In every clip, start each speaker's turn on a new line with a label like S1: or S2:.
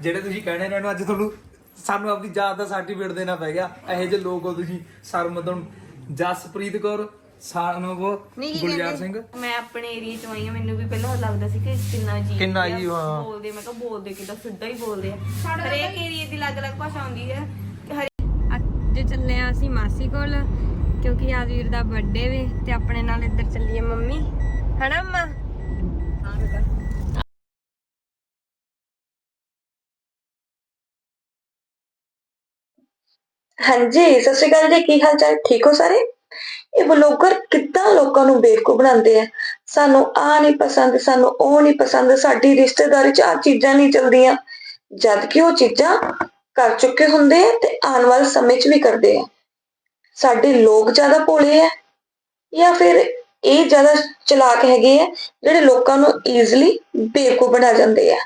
S1: ਜਿਹੜੇ ਤੁਸੀਂ ਕਹਿਣੇ ਨੇ ਨੂੰ ਅੱਜ ਤੁਹਾਨੂੰ ਸਾਨੂੰ ਆਪਣੀ ਜਾਤ ਦਾ ਸਰਟੀਫਿਕੇਟ ਦੇਣਾ ਪੈ ਗਿਆ। ਇਹੋ ਜਿਹੇ ਲੋਕ ਹੋ ਤੁਸੀਂ ਸਰਮਦਨ ਜਸਪ੍ਰੀਤ ਕੌਰ ਸਾਨੋ ਗੁਲਜ਼ਾਰ ਸਿੰਘ।
S2: ਮੈਂ ਆਪਣੇ ਏਰੀਆ ਚ ਆਈ ਹਾਂ ਮੈਨੂੰ ਵੀ ਪਹਿਲਾਂ ਲੱਗਦਾ ਸੀ ਕਿ ਕਿੰਨਾ ਜੀ
S1: ਕਿੰਨਾ ਜੀ, ਹਾਂ।
S2: ਬੋਲਦੇ ਮੈਂ ਕਿਹਾ ਬੋਲਦੇ ਕਿਦਾਂ ਸਿੱਧਾ ਹੀ ਬੋਲਦੇ ਆ। ਹਰੇਕ ਏਰੀਆ ਦੀ ਅਲੱਗ-ਅਲੱਗ ਭਾਸ਼ਾ ਹੁੰਦੀ ਹੈ। ਕਿ ਹਰੇ-
S3: ਅੱਜ ਚੱਲੇ ਆ ਅਸੀਂ ਮਾਸੀ ਕੋਲ ਕਿਉਂਕਿ ਆਦਵੀਰ ਦਾ ਬਰਥਡੇ ਵੇ ਤੇ ਆਪਣੇ ਨਾਲ ਇੱਧਰ ਚੱਲੀਏ ਮੰਮੀ। ਹਨਾ ਅੰਮਾ?
S4: ਹਾਂਜੀ, ਸਤਿ ਸ਼੍ਰੀ ਅਕਾਲ ਜੀ, ਕੀ ਹਾਲ ਚਾਲ? ਠੀਕ ਹੋ ਸਾਰੇ? ਇਹ ਬਲੌਗਰ ਕਿੱਦਾਂ ਲੋਕਾਂ ਨੂੰ ਬੇਵਕੂਫ ਬਣਾਉਂਦੇ ਆ? ਸਾਨੂੰ ਆ ਨਹੀਂ ਪਸੰਦ, ਸਾਨੂੰ ਉਹ ਨਹੀਂ ਪਸੰਦ, ਸਾਡੀ ਰਿਸ਼ਤੇਦਾਰੀ 'ਚ ਆ ਚੀਜ਼ਾਂ ਨਹੀਂ ਚੱਲਦੀਆਂ। ਜਦ ਕਿ ਉਹ ਚੀਜ਼ਾਂ ਕਰ ਚੁੱਕੇ ਹੁੰਦੇ ਆ ਤੇ ਆਉਣ ਵਾਲੇ ਸਮੇਂ 'ਚ ਵੀ ਕਰਦੇ ਆ। ਸਾਡੇ ਲੋਕ ਜ਼ਿਆਦਾ ਭੋਲੇ ਆ, ਜਾਂ ਫਿਰ ਇਹ ਜ਼ਿਆਦਾ ਚਲਾਕ ਹੈਗੇ ਆ, ਜਿਹੜੇ ਲੋਕਾਂ ਨੂੰ ਈਜ਼ੀਲੀ ਬੇਵਕੂਫ ਬਣਾ ਜਾਂਦੇ ਆ।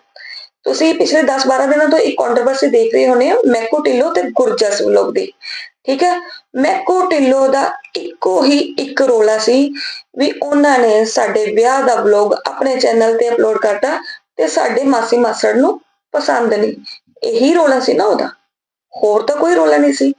S4: ਤੁਸੀਂ ਪਿਛਲੇ 10-12 ਦਿਨਾਂ ਤੋਂ ਇੱਕ ਕੰਟਰੋਵਰਸੀ ਦੇਖ ਰਹੇ ਹੋਣੇ ਹੋ, ਮੈਕੋ ਢਿੱਲੋ ਤੇ ਗੁਰਜਸ ਵਲੋਗ ਦੀ। ਠੀਕ ਹੈ? ਮੈਕੋ ਢਿੱਲੋ ਦਾ ਇੱਕੋ ਹੀ ਇੱਕ ਰੋਲਾ ਸੀ ਵੀ ਉਹਨਾਂ ਨੇ ਸਾਡੇ ਵਿਆਹ ਦਾ ਵਲੋਗ ਆਪਣੇ ਚੈਨਲ ਤੇ ਅਪਲੋਡ ਕਰਤਾ ਤੇ ਸਾਡੇ ਮਾਸੀ ਮਾਸੜ ਨੂੰ ਪਸੰਦ ਨਹੀਂ। ਇਹੀ ਰੋਲਾ ਸੀ ਨਾ ਉਹਦਾ। ਹੋਰ ਤਾਂ ਕੋਈ ਰੋਲਾ ਨਹੀਂ ਸੀ।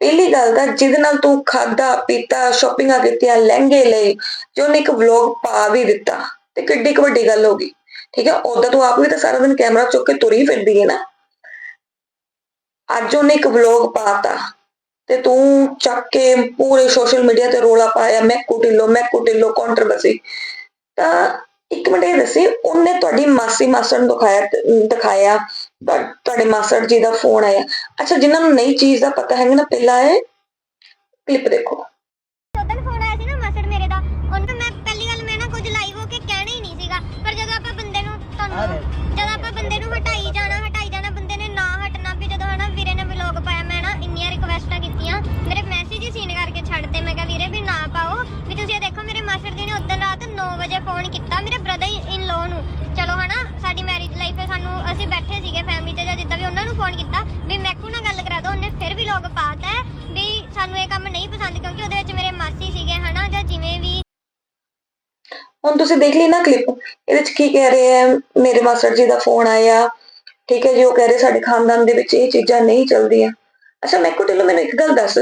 S4: ਪਹਿਲੀ ਗੱਲ ਤਾਂ ਜਿਹਦੇ ਨਾਲ ਤੂੰ ਖਾਦਾ ਪੀਤਾ ਸ਼ਾਪਿੰਗਾਂ ਕੀਤੀਆਂ, ਲਹਿੰਗੇ ਲਏ, ਜੋ ਉਹਨੇ ਇੱਕ ਵਲੋਗ ਪਾ ਵੀ ਦਿੱਤਾ, ਤੇ ਕਿੱਡੀ ਕੁ ਵੱਡੀ ਗੱਲ ਹੋ ਗਈ। ਠੀਕ ਹੈ ਉਦੋਂ ਤੂੰ ਆਪ ਵੀ ਤਾਂ ਸਾਰਾ ਦਿਨ ਕੈਮਰਾ ਚੁੱਕ ਕੇ ਤੁਰੀ ਫਿਰਦੀ ਹੈ ਨਾ। ਅੱਜ ਉਹਨੇ ਇੱਕ ਵਲੌਗ ਪਾਤਾ ਤੇ ਤੂੰ ਚੱਕ ਕੇ ਪੂਰੇ ਸੋਸ਼ਲ ਮੀਡੀਆ ਤੇ ਰੋਲਾ ਪਾਇਆ, ਮੈਂ ਕੁਟਿਲੋ ਮੈਂ ਕੁਟਿਲੋ ਕੰਟਰੋਵਰਸੀ ਤਾਂ ਇੱਕ ਮਿੰਟ ਇਹ ਦੱਸੀ, ਉਹਨੇ ਤੁਹਾਡੀ ਮਾਸੀ ਮਾਸੜ ਨੂੰ ਦਿਖਾਇਆ ਦਿਖਾਇਆ ਤੁਹਾਡੇ ਮਾਸੜ ਜੀ ਦਾ ਫੋਨ ਆਇਆ। ਅੱਛਾ, ਜਿਨ੍ਹਾਂ ਨੂੰ ਨਈ ਚੀਜ਼ ਦਾ ਪਤਾ ਹੈਗਾ ਨਾ, ਪਹਿਲਾਂ ਇਹ ਕਲਿੱਪ ਦੇਖੋ
S5: ਉਦੋਂ ਫੋਨ ਆਇਆ ਸੀ ਨਾ ਮਾਸੜ ਮੇਰੇ ਦਾ ਉਹਨੂੰ ਤਾਂ ਮੈਂ ਪਹਿਲੀ ਗੱਲ ਮੈਂ ਨਾ ਕੁਝ ਲਾਈਵ ਹੋ ਕੇ ਕਹਿਣਾ ਹੀ ਨਹੀਂ ਸੀਗਾ ਪਰ ਜਦੋਂ ਆਪਾਂ ਬੰਦੇ ਨੂੰ ਤੁਹਾਨੂੰ ਜਦੋਂ ਆਪਾਂ ਬੰਦੇ ਨੂੰ ਹਟਾਈ ਜਾਣਾ ਹਟਾਈ ਜਾਣਾ, ਬੰਦੇ ਨੇ ਨਾ ਹਟਣਾ, ਵੀ ਜਦੋਂ ਹਨਾ ਵੀਰੇ ਨੇ ਵਲੌਗ ਪਾਇਆ, ਮੈਂ ਨਾ ਇੰਨੀਆਂ ਰਿਕਵੈਸਟਾਂ ਕੀਤੀਆਂ, ਮੇਰੇ ਮੈਸੇਜ ਹੀ ਸੀਨ ਕਰਕੇ ਛੱਡਤੇ ਮੈਂ ਕਿਹਾ, ਵੀਰੇ ਵੀ ਨਾ ਪਾਓ, ਵੀ ਤੁਸੀਂ ਇਹ ਦੇਖੋ, ਮੇਰੇ ਮਾਸਟਰ ਜੀ ਨੇ ਉਦੋਂ ਰਾਤ 9 ਵਜੇ ਫੋਨ ਕੀਤਾ ਮੇਰੇ ਬ੍ਰਦਰ ਇਨ ਲੋ ਨੂੰ। ਚਲੋ ਹਨਾ, ਸਾਡੀ ਮੈਰਿਜ ਲਾਈਫ ਹੈ ਸਾਨੂੰ, ਅਸੀਂ ਬੈਠੇ ਸੀਗੇ ਫੈਮਿਲੀ ਤੇ ਜਾਂ ਜਿੱਦਾਂ ਵੀ ਉਹਨਾਂ ਨੂੰ ਫੋਨ ਕੀਤਾ, ਵੀ ਮੈਕੂ ਨਾਲ ਗੱਲ ਕਰਾ ਦਿਓ, ਉਹਨੇ ਫਿਰ ਵੀ ਲੋਗ ਪਾਤਾ ਵੀ ਸਾਨੂੰ ਇਹ ਕੰਮ ਨਹੀਂ ਪਸੰਦ, ਕਿਉਂਕਿ ਉਹਦੇ ਵਿੱਚ ਮੇਰੇ ਮਾਸੀ ਸੀਗੇ ਹਨਾ ਜਾਂ ਜਿਵੇਂ ਵੀ
S4: ਹੁਣ ਤੁਸੀਂ ਦੇਖ ਲਈ ਨਾ ਕਲਿੱਪ ਇਹਦੇ ਵਿੱਚ ਕੀ ਕਹਿ ਰਹੇ ਆ, ਮੇਰੇ ਮਾਸਟਰ ਜੀ ਦਾ ਫੋਨ ਆਇਆ, ਠੀਕ ਹੈ ਜੀ, ਉਹ ਕਹਿ ਰਹੇ ਸਾਡੇ ਖਾਨਦਾਨ ਦੇ ਵਿੱਚ ਇਹ ਚੀਜ਼ਾਂ ਨਹੀਂ ਚੱਲਦੀਆਂ। ਅੱਛਾ, ਮੈਂ ਕੋਲ ਮੈਨੂੰ ਇੱਕ ਗੱਲ ਦੱਸ,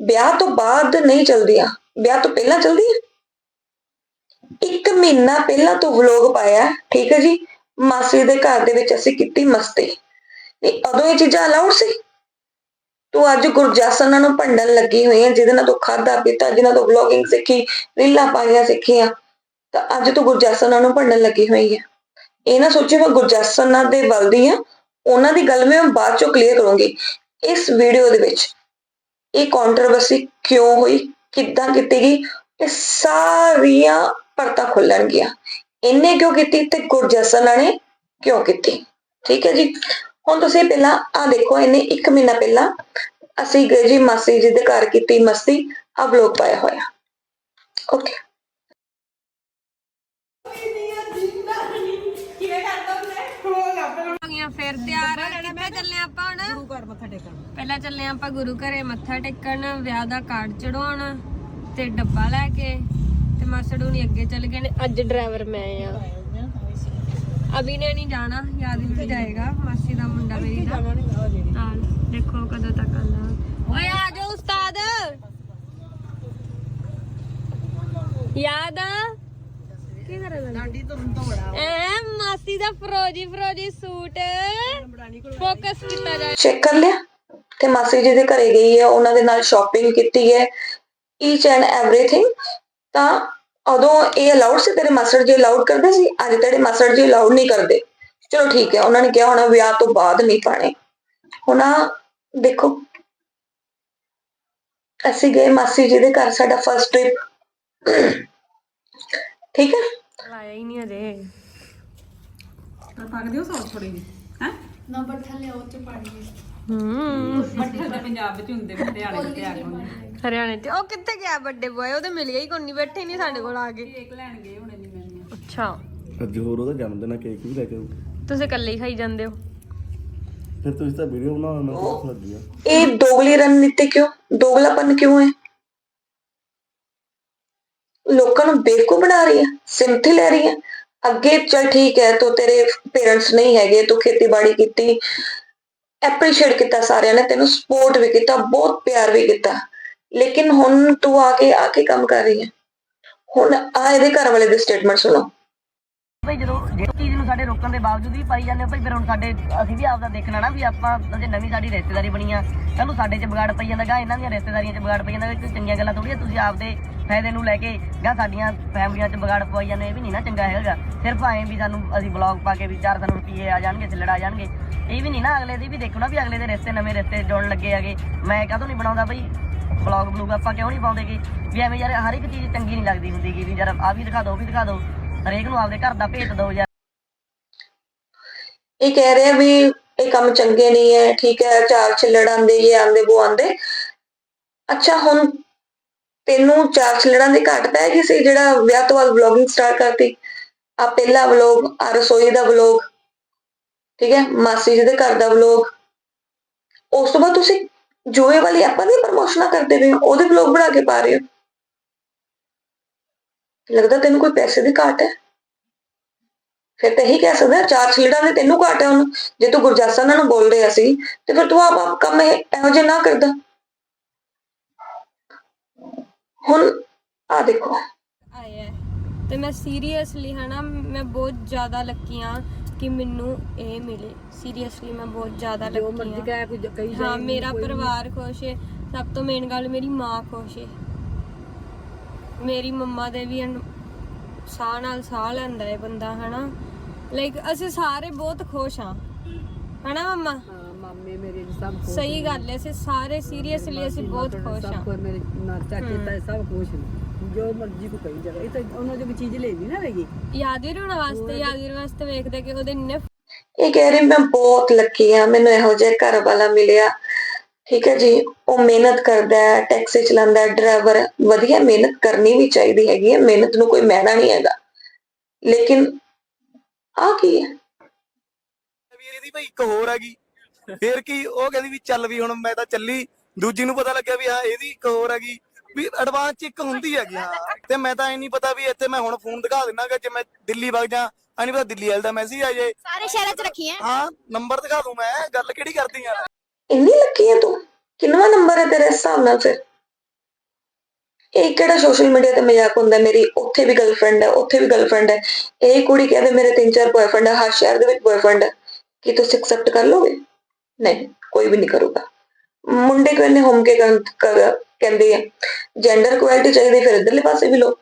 S4: ਵਿਆਹ ਤੋਂ ਬਾਅਦ ਨਹੀਂ ਚੱਲਦੀਆਂ, ਵਿਆਹ ਤੋਂ ਪਹਿਲਾਂ ਚੱਲਦੀਆਂ? ਇੱਕ ਮਹੀਨਾ ਪਹਿਲਾਂ ਤੋਂ ਵਲੌਗ ਪਾਇਆ, ਠੀਕ ਹੈ ਜੀ, ਮਾਸੀ ਦੇ ਘਰ ਦੇ ਵਿੱਚ ਅਸੀਂ ਕੀਤੀ ਮਸਤੀ। ਨਹੀਂ ਉਦੋਂ ਇਹ ਚੀਜ਼ਾਂ ਅਲਾਉਡ ਸੀ? ਤੂੰ ਅੱਜ ਗੁਰਜਾਸਨਾਂ ਨੂੰ ਭੰਡਣ ਲੱਗੀ ਹੋਈ ਹੈ, ਜਿਹਦੇ ਨਾਲ ਤੂੰ ਖਾਦਾ ਪੀਤਾ ਜਿਹਨਾਂ ਤੋਂ ਵਲੌਗਿੰਗ ਸਿੱਖੀ, ਰੀਲਾਂ ਪਾਈਆਂ ਸਿੱਖੀਆਂ ਤਾਂ ਅੱਜ ਤੂੰ ਗੁਰਜਸਨਾਂ ਨੂੰ ਭੰਡਣ ਲੱਗੀ ਹੋਈ ਹੈ ਇਹ ਨਾ ਸੋਚੀ ਮੈਂ ਗੁਰਜਸਨਾਂ ਦੇ ਬਲਦੀ ਆ, ਉਹਨਾਂ ਦੀ ਗੱਲ ਮੈਂ ਬਾਅਦ ਚੋਂ ਕਲੀਅਰ ਕਰੂੰਗੀ। ਇਸ ਵੀਡੀਓ ਦੇ ਵਿੱਚ ਇਹ ਕੰਟਰੋਵਰਸੀ ਕਿਉਂ ਹੋਈ, ਕਿੱਦਾਂ ਕੀਤੀ ਗਈ, ਇਹ ਸਾਰੀਆਂ ਪਰਤਾਂ ਖੁੱਲਣਗੀਆਂ। ਇਹਨੇ ਕਿਉਂ ਕੀਤੀ ਤੇ ਗੁਰਜਸਨਾਂ ਨੇ ਕਿਉਂ ਕੀਤੀ? ਠੀਕ ਹੈ ਜੀ? ਹੁਣ ਤੁਸੀਂ ਪਹਿਲਾਂ ਆ ਦੇਖੋ ਇਹਨੇ 1 ਮਹੀਨਾ ਪਹਿਲਾਂ ਅਸੀਂ ਗਏ ਜੀ ਮਾਸੀ ਜੀ ਦੇ ਘਰ ਕੀਤੀ ਮਸਤੀ ਆ ਵਲੋਗ ਪਾਇਆ ਹੋਇਆ। ਓਕੇ
S3: ਹੋ ਗਈਆਂ ਫਿਰ ਤਿਆਰ ਕਿੱਥੇ ਚੱਲੇ ਆਪਾਂ ਹੁਣ? ਗੁਰੂ ਘਰ ਮੱਥਾ ਟੇਕਣ। ਪਹਿਲਾਂ ਚੱਲੇ ਆਪਾਂ ਗੁਰੂ ਘਰੇ ਮੱਥਾ ਟੇਕਣ ਵਿਆਹ ਦਾ ਕਾਰਡ ਚੜਾਉਣ ਤੇ ਡੱਬਾ ਲੈ ਕੇ ਤੇ ਮਾਸੜੂ ਨਹੀਂ ਅੱਗੇ ਚੱਲ ਗਏ ਨੇ। ਅੱਜ ਡਰਾਈਵਰ ਮੈਂ ਆ। ਅਭੀ ਨੇ ਨਹੀਂ ਜਾਣਾ ਯਾਦ ਵੀ ਜਾਏਗਾ। ਮਾਸੀ ਦਾ ਮੁੰਡਾ ਮੇਰੀ ਦਾ। ਨਾਲ। ਦੇਖੋ ਕਦੋਂ ਤੱਕ ਆਉਂਦਾ। ਓਏ ਆ ਜਾਓ ਉਸਤਾਦ। ਯਾਦ ਆ? ਕੀ ਕਰ ਰਿਹਾ ਲਾਡੀ ਤੋਂ ਤੋਂ ਬੜਾ ਐ ਮਾਸੀ ਦਾ ਫਰੋਜੀ ਫਰੋਜੀ ਸੂਟ। ਫੋਕਸ ਕੀਤਾ ਜਾਏ
S4: ਚੈੱਕ ਕਰ ਲਿਆ? ਤੇ ਮਾਸੀ ਜੀ ਦੇ ਘਰੇ ਗਈ ਹੈ ਉਹਨਾਂ ਦੇ ਨਾਲ ਸ਼ਾਪਿੰਗ ਕੀਤੀ ਹੈ। ਈਚ ਐਂਡ ਐਵਰੀਥਿੰਗ ਤਾਂ ਉਦੋਂ ਇਹ ਅਲਾਉਡ ਸੀ? ਤੇਰੇ ਮਾਸਟਰ ਜੀ ਅਲਾਉਡ ਕਰਦੇ ਸੀ? ਅੱਜ ਤੇਰੇ ਮਾਸਟਰ ਜੀ ਅਲਾਉਡ ਨਹੀਂ ਕਰਦੇ। ਚਲੋ ਠੀਕ ਹੈ ਉਹਨਾਂ ਨੇ ਕਿਹਾ ਹੋਣਾ ਵਿਆਹ ਤੋਂ ਬਾਅਦ ਨਹੀਂ ਪਾਣੇ। ਹੁਣ ਦੇਖੋ। ਅਸੀਂ ਗਏ ਮਾਸੀ ਜੀ ਦੇ ਘਰ ਸਾਡਾ ਫਰਸਟ ਟ੍ਰਿਪ ਠੀਕ ਹੈ
S3: ਲਾਇਆ ਹੀ ਨਹੀਂ ਅਜੇ
S6: ਪੱਕ ਦਿਓ ਸੌਸ ਥੋੜੀ ਜਿਹੀ ਹੈ? ਬੱਠਲ ਤਾਂ ਪੰਜਾਬ ਵਿੱਚ ਹੁੰਦੇ ਪਟਿਆਲੇ ਤੇ ਆ ਗਏ
S3: ਹਰਿਆਣੇ ਤੇ ਉਹ ਕਿੱਥੇ ਗਿਆ ਵੱਡੇ ਬੋਏ ਉਹ ਤੇ ਮਿਲ ਗਿਆ ਹੀ ਕੋਈ ਨਹੀਂ ਬੈਠੇ ਨਹੀਂ ਸਾਡੇ ਕੋਲ ਆ ਕੇ।
S6: ਕੇਕ ਲੈਣ ਗਏ ਹੁਣੇ ਨਹੀਂ ਮੈਨੇ।
S3: ਅੱਛਾ।
S7: ਅੱਜ ਹੋਰ ਉਹਦਾ ਜਨਮ ਦਿਨ ਆ ਕੇਕ ਵੀ ਲੈ ਕੇ ਆਊ।
S3: ਤੁਸੀਂ ਇਕੱਲੇ ਹੀ ਖਾਈ ਜਾਂਦੇ ਹੋ?
S7: ਫਿਰ ਤੁਸੀਂ ਤਾਂ ਵੀਡੀਓ ਬਣਾਉਣਾ ਮੈਂ ਭੁੱਖ ਲੱਗੀ ਆ।
S4: ਇਹ ਦੋਗਲੀ ਰਣਨੀਤੀ ਕਿਉਂ? ਦੋਗਲਾਪਨ ਕਿਉਂ ਹੈ? ਲੋਕਾਂ ਨੂੰ ਬੇਵਕੂਫ ਬਣਾ ਰਹੀ ਹੈ ਸਿੰਥੀ ਲੈ ਰਹੀ ਹੈ ਅੱਗੇ ਚਲ ਠੀਕ ਹੈ, ਤੂੰ ਤੇਰੇ ਪੇਰੈਂਟਸ ਨਹੀਂ ਹੈਗੇ, ਤੂੰ ਖੇਤੀਬਾੜੀ ਕੀਤੀ ਐਪਰੀਸ਼ੀਏਟ ਕੀਤਾ ਸਾਰਿਆਂ ਨੇ, ਤੈਨੂੰ ਸਪੋਰਟ ਵੀ ਕੀਤਾ, ਬਹੁਤ ਪਿਆਰ ਵੀ ਕੀਤਾ। ਲੇਕਿਨ ਹੁਣ ਤੂੰ ਆ ਕੇ ਆ ਕੇ ਕੰਮ ਕਰ ਰਹੀ ਹੈ ਹੁਣ ਆ ਇਹਦੇ ਘਰ ਵਾਲੇ ਦੀ ਸਟੇਟਮੈਂਟ ਸੁਣੋ।
S8: ਭਾਈ ਜਦੋਂ ਜੇ ਚੀਜ਼ ਨੂੰ ਸਾਡੇ ਰੋਕਣ ਦੇ ਬਾਵਜੂਦ ਵੀ ਪਾਈ ਜਾਂਦੇ ਆ ਭਾਈ, ਫਿਰ ਹੁਣ ਸਾਡੇ, ਅਸੀਂ ਵੀ ਆਪਦਾ ਦੇਖਣਾ ਨਾ ਵੀ ਆਪਾਂ ਜੇ ਨਵੀਂ ਸਾਡੀ ਰਿਸ਼ਤੇਦਾਰੀ ਬਣੀ ਆ। ਕੱਲ ਸਾਡੇ 'ਚ ਵਿਗਾੜ ਪਈ ਜਾਂਦਾ ਗਾ, ਇਹਨਾਂ ਦੀਆਂ ਰਿਸ਼ਤੇਦਾਰੀਆਂ 'ਚ ਵਿਗਾੜ ਪਈ ਜਾਂਦਾ ਇਹ ਚੰਗੀਆਂ ਗੱਲਾਂ ਥੋੜੀਆਂ ਤੁਸੀਂ ਆਪਦੇ ਫਾਇਦੇ ਨੂੰ ਲੈ ਕੇ ਜਾਂ ਸਾਡੀਆਂ ਫੈਮਲੀਆਂ 'ਚ ਵਿਗਾੜ ਪਵਾਈ ਜਾਂਦੇ ਇਹ ਵੀ ਨਹੀਂ ਨਾ ਚੰਗਾ ਹੈਗਾ ਸਿਰਫ ਐਂ ਵੀ ਸਾਨੂੰ ਅਸੀਂ ਬਲੌਗ ਪਾ ਕੇ ਵੀ ਚਾਰ ਸਾਨੂੰ ਰੁਪਏ ਆ ਜਾਣਗੇ ਛਿੱਲੜ ਆ ਜਾਣਗੇ। ਇਹ ਵੀ ਨਹੀਂ ਨਾ ਅਗਲੇ ਦੀ ਵੀ ਦੇਖਣਾ ਵੀ ਅਗਲੇ ਦੇ ਰਿਸ਼ਤੇ ਨਵੇਂ ਰਿਸ਼ਤੇ ਜੁੜਨ ਲੱਗੇ ਹੈਗੇ। ਮੈਂ ਕਾਹਤੋਂ ਨਹੀਂ ਬਣਾਉਂਦਾ ਭਾਈ? ਬਲੌਗ ਬਲੂਗ ਆਪਾਂ ਕਿਉਂ ਨਹੀਂ ਪਾਉਂਦੇਗੇ ਵੀ ਐਵੇਂ ਯਾਰ ਹਰ ਇੱਕ ਚੀਜ਼ ਚੰਗੀ ਨਹੀਂ ਲੱਗਦੀ ਹੁੰਦੀ ਗੀ ਵੀ ਯਾਰ ਆ ਵੀ ਦਿਖਾ ਦਿਓ, ਉਹ ਵੀ ਦਿਖਾ ਦਿਓ। ਹਰੇਕ ਨੂੰ ਆਪਦੇ ਘਰ ਦਾ ਭੇਤ ਦਿਓ ਯਾਰ।
S4: ਇਹ ਕਹਿ ਰਹੇ ਆ ਵੀ ਇਹ ਕੰਮ ਚੰਗੇ ਨਹੀਂ ਹੈ, ਠੀਕ ਹੈ ਚਾਰ ਛਿੱਲੜ ਆਂਦੇ ਇਹ ਆਂਦੇ ਉਹ ਆਂਦੇ ਅੱਛਾ, ਹੁਣ ਤੈਨੂੰ ਚਾਰ ਛਿੱਲੜਾਂ ਦੀ ਘਾਟ ਪੈ ਗਈ ਸੀ ਜਿਹੜਾ ਵਿਆਹ ਤੋਂ ਬਾਅਦ ਵਲੌਗਿੰਗ ਸਟਾਰਟ ਕਰਤੀ? ਆ ਪਹਿਲਾ ਵਲੌਗ ਆ ਰਸੋਈ ਦਾ ਵਲੌਗ ਠੀਕ ਹੈ, ਮਾਸੀ ਜੀ ਦੇ ਘਰ ਦਾ ਵਲੌਗ ਉਸ ਤੋਂ ਬਾਅਦ ਤੁਸੀਂ ਜੋਏ ਵਾਲੀ ਆਪਾਂ ਦੀ ਪ੍ਰਮੋਸ਼ਨਾਂ ਕਰਦੇ ਪਏ ਹੋ, ਉਹਦੇ ਵਲੌਗ ਬਣਾ ਕੇ ਪਾ ਰਹੇ ਹੋ। ਲੱਗਦਾ ਤੈਨੂੰ ਕੋਈ ਪੈਸੇ ਦੀ ਘਾਟ ਹੈ? ਫਿਰ ਤਾਂ ਇਹੀ ਕਹਿ ਸਕਦਾ ਚਾਰ ਛਿਲੜਾਂ ਦੇ ਤੈਨੂੰ ਘਾਟ ਹੈ ਉਹਨੂੰ ਜੇ ਤੂੰ ਗੁਰਜਾਸਾ ਨਾਲ ਨੂੰ ਬੋਲ ਰਿਹਾ ਸੀ ਤੇ ਫਿਰ ਤੂੰ ਆਪ ਆਪ ਕੰਮ ਇਹ ਇਹੋ ਜਿਹਾ ਨਾ ਕਰਦਾ। ਹੁਣ ਆ ਦੇਖੋ।
S3: ਆਇਆ। ਤੇ ਮੈਂ ਸੀਰੀਅਸਲੀ ਹਨਾ ਮੈਂ ਬਹੁਤ ਜ਼ਿਆਦਾ ਲੱਕੀ ਹਾਂ ਕਿ ਮੈਨੂੰ ਇਹ ਮਿਲੇ। ਸੀਰੀਅਸਲੀ ਮੈਂ ਬਹੁਤ ਜ਼ਿਆਦਾ ਲੱਕੀ ਹਾਂ ਹਾਂ ਮੇਰਾ ਪਰਿਵਾਰ ਖੁਸ਼ ਹੈ ਸਭ ਤੋਂ ਮੇਨ ਗੱਲ ਮੇਰੀ ਮਾਂ ਖੁਸ਼ ਹੈ ਮੇਰੀ ਮੰਮਾ ਦੇ ਵੀ ਸਾਹ ਨਾਲ ਸਾਹ ਲੈਂਦਾ ਹੈ ਬੰਦਾ ਹਨਾ? ਲਾਈਕ ਅਸੀਂ ਸਾਰੇ ਬਹੁਤ ਖੁਸ਼ ਹਾਂ। ਹਨਾ ਮੰਮਾ?
S9: ਮਾਮੇ ਮੇਰੇ ਸਭ
S3: ਸਹੀ ਗੱਲ ਹੈ ਅਸੀਂ ਸਾਰੇ ਸੀਰੀਅਸਲੀ ਅਸੀਂ ਬਹੁਤ ਖੁਸ਼ ਹਾਂ।
S9: ਕੋਈ ਮੇਰੇ ਨਾ ਚਾਚੇ ਤਾਂ ਸਭ ਖੁਸ਼ ਨੇ। ਜੋ ਮਰਜ਼ੀ ਕੋ ਕਹੀ ਜਾਵੇ। ਇਹ ਤਾਂ ਉਹਨਾਂ ਜੋ ਵੀ ਚੀਜ਼ ਲੈਣੀ ਨਾ ਰਹੀ
S3: ਯਾਦਗਾਰ ਹੋਣ ਵਾਸਤੇ ਯਾਦਗਾਰ ਵਾਸਤੇ ਵੇਖਦੇ ਕਿ ਉਹਦੇ ਇੰਨੇ
S4: ਇਹ ਕਹਿ ਰਹੀ ਮੈਂ ਬਹੁਤ ਲੱਕੀ ਆ ਮੈਨੂੰ ਇਹੋ ਜਿਹਾ ਘਰ ਵਾਲਾ ਮਿਲਿਆ। ਠੀਕ ਹੈ ਜੀ ਉਹ ਮਿਹਨਤ ਕਰਦਾ ਹੈ ਟੈਕਸੀ ਚਲਾਉਂਦਾ ਹੈ ਡਰਾਈਵਰ ਵਧੀਆ ਮਿਹਨਤ ਕਰਨੀ ਵੀ ਚਾਹੀਦੀ ਹੈਗੀ ਹੈ ਮਿਹਨਤ ਨੂੰ ਕੋਈ ਮੈਨਾ ਨਹੀਂ ਹੈਗਾ। ਲੇਕਿਨ ਆ ਕੀ ਹੈ?
S10: ਵੀ ਇਹਦੀ ਭਾਈ ਇੱਕ ਹੋਰ ਹੈਗੀ ਫੇਰ ਕੀ ਉਹ ਕਹਿੰਦੀ ਵੀ ਚੱਲ ਵੀ ਹੁਣ ਮੈਂ ਤਾਂ ਚੱਲੀ ਦੂਜੀ ਨੂੰ ਪਤਾ ਲੱਗਿਆ ਵੀ ਹਾਂ ਇਹਦੀ ਇੱਕ ਹੋਰ ਹੈਗੀ ਵੀ ਐਡਵਾਂਸ ਚ ਇੱਕ ਹੁੰਦੀ ਹੈਗੀ ਹਾਂ। ਤੇ ਮੈਂ ਤਾਂ ਇਹ ਨਹੀਂ ਪਤਾ ਵੀ ਇੱਥੇ ਮੈਂ ਹੁਣ ਫੋਨ ਦਿਖਾ ਦਿੰਨਾਗਾ ਜੇ ਮੈਂ ਦਿੱਲੀ ਵਗ ਜਾ ਐ ਨਹੀਂ ਪਤਾ ਦਿੱਲੀ ਵਾਲੇ ਦਾ ਮੈਸੇਜ ਆ ਜੇ।
S5: ਸਾਰੇ ਸ਼ਹਿਰਾਂ 'ਚ ਰੱਖੀ ਹੈ।
S10: ਹਾਂ ਨੰਬਰ ਦਿਖਾ ਦੂੰ ਮੈਂ ਗੱਲ ਕਿਹੜੀ ਕਰਦੀ ਆ?
S4: ਇੰਨੀ ਲੱਕੀ ਹੈ ਤੂੰ? ਕਿੰਨਵਾ ਨੰਬਰ ਹੈ ਤੇਰੇ ਹਿਸਾਬ ਨਾਲ ਫਿਰ? ਇਹ ਕਿਹੜਾ ਸੋਸ਼ਲ ਮੀਡੀਆ ਤੇ ਮਜ਼ਾਕ ਹੁੰਦਾ? ਮੇਰੀ ਉੱਥੇ ਵੀ ਗਰਲਫ੍ਰੈਂਡ ਹੈ ਉੱਥੇ ਵੀ ਗਰਲਫ੍ਰੈਂਡ ਹੈ ਇਹ ਕੁੜੀ ਕਹਿੰਦੇ ਮੇਰੇ ਤਿੰਨ ਚਾਰ ਬॉयਫ੍ਰੈਂਡ ਹੈ ਹਰ ਸ਼ਹਿਰ ਦੇ ਵਿੱਚ ਬॉयਫ੍ਰੈਂਡ ਹੈ ਕੀ ਤੁਸੀਂ ਐਕਸੈਪਟ ਕਰ ਲੋਗੇ ਨਹੀਂ, ਕੋਈ ਵੀ ਨਹੀਂ ਕਰੂਗਾ। ਮੁੰਡੇ ਕਹਿੰਦੇ ਹੋਮ ਕੇ ਕਹਿੰਦੇ ਆ? ਜੈਂਡਰ ਇਕੁਐਲਿਟੀ ਚਾਹੀਦੀ ਫਿਰ ਇਧਰਲੇ ਪਾਸੇ ਵੀ ਲੋ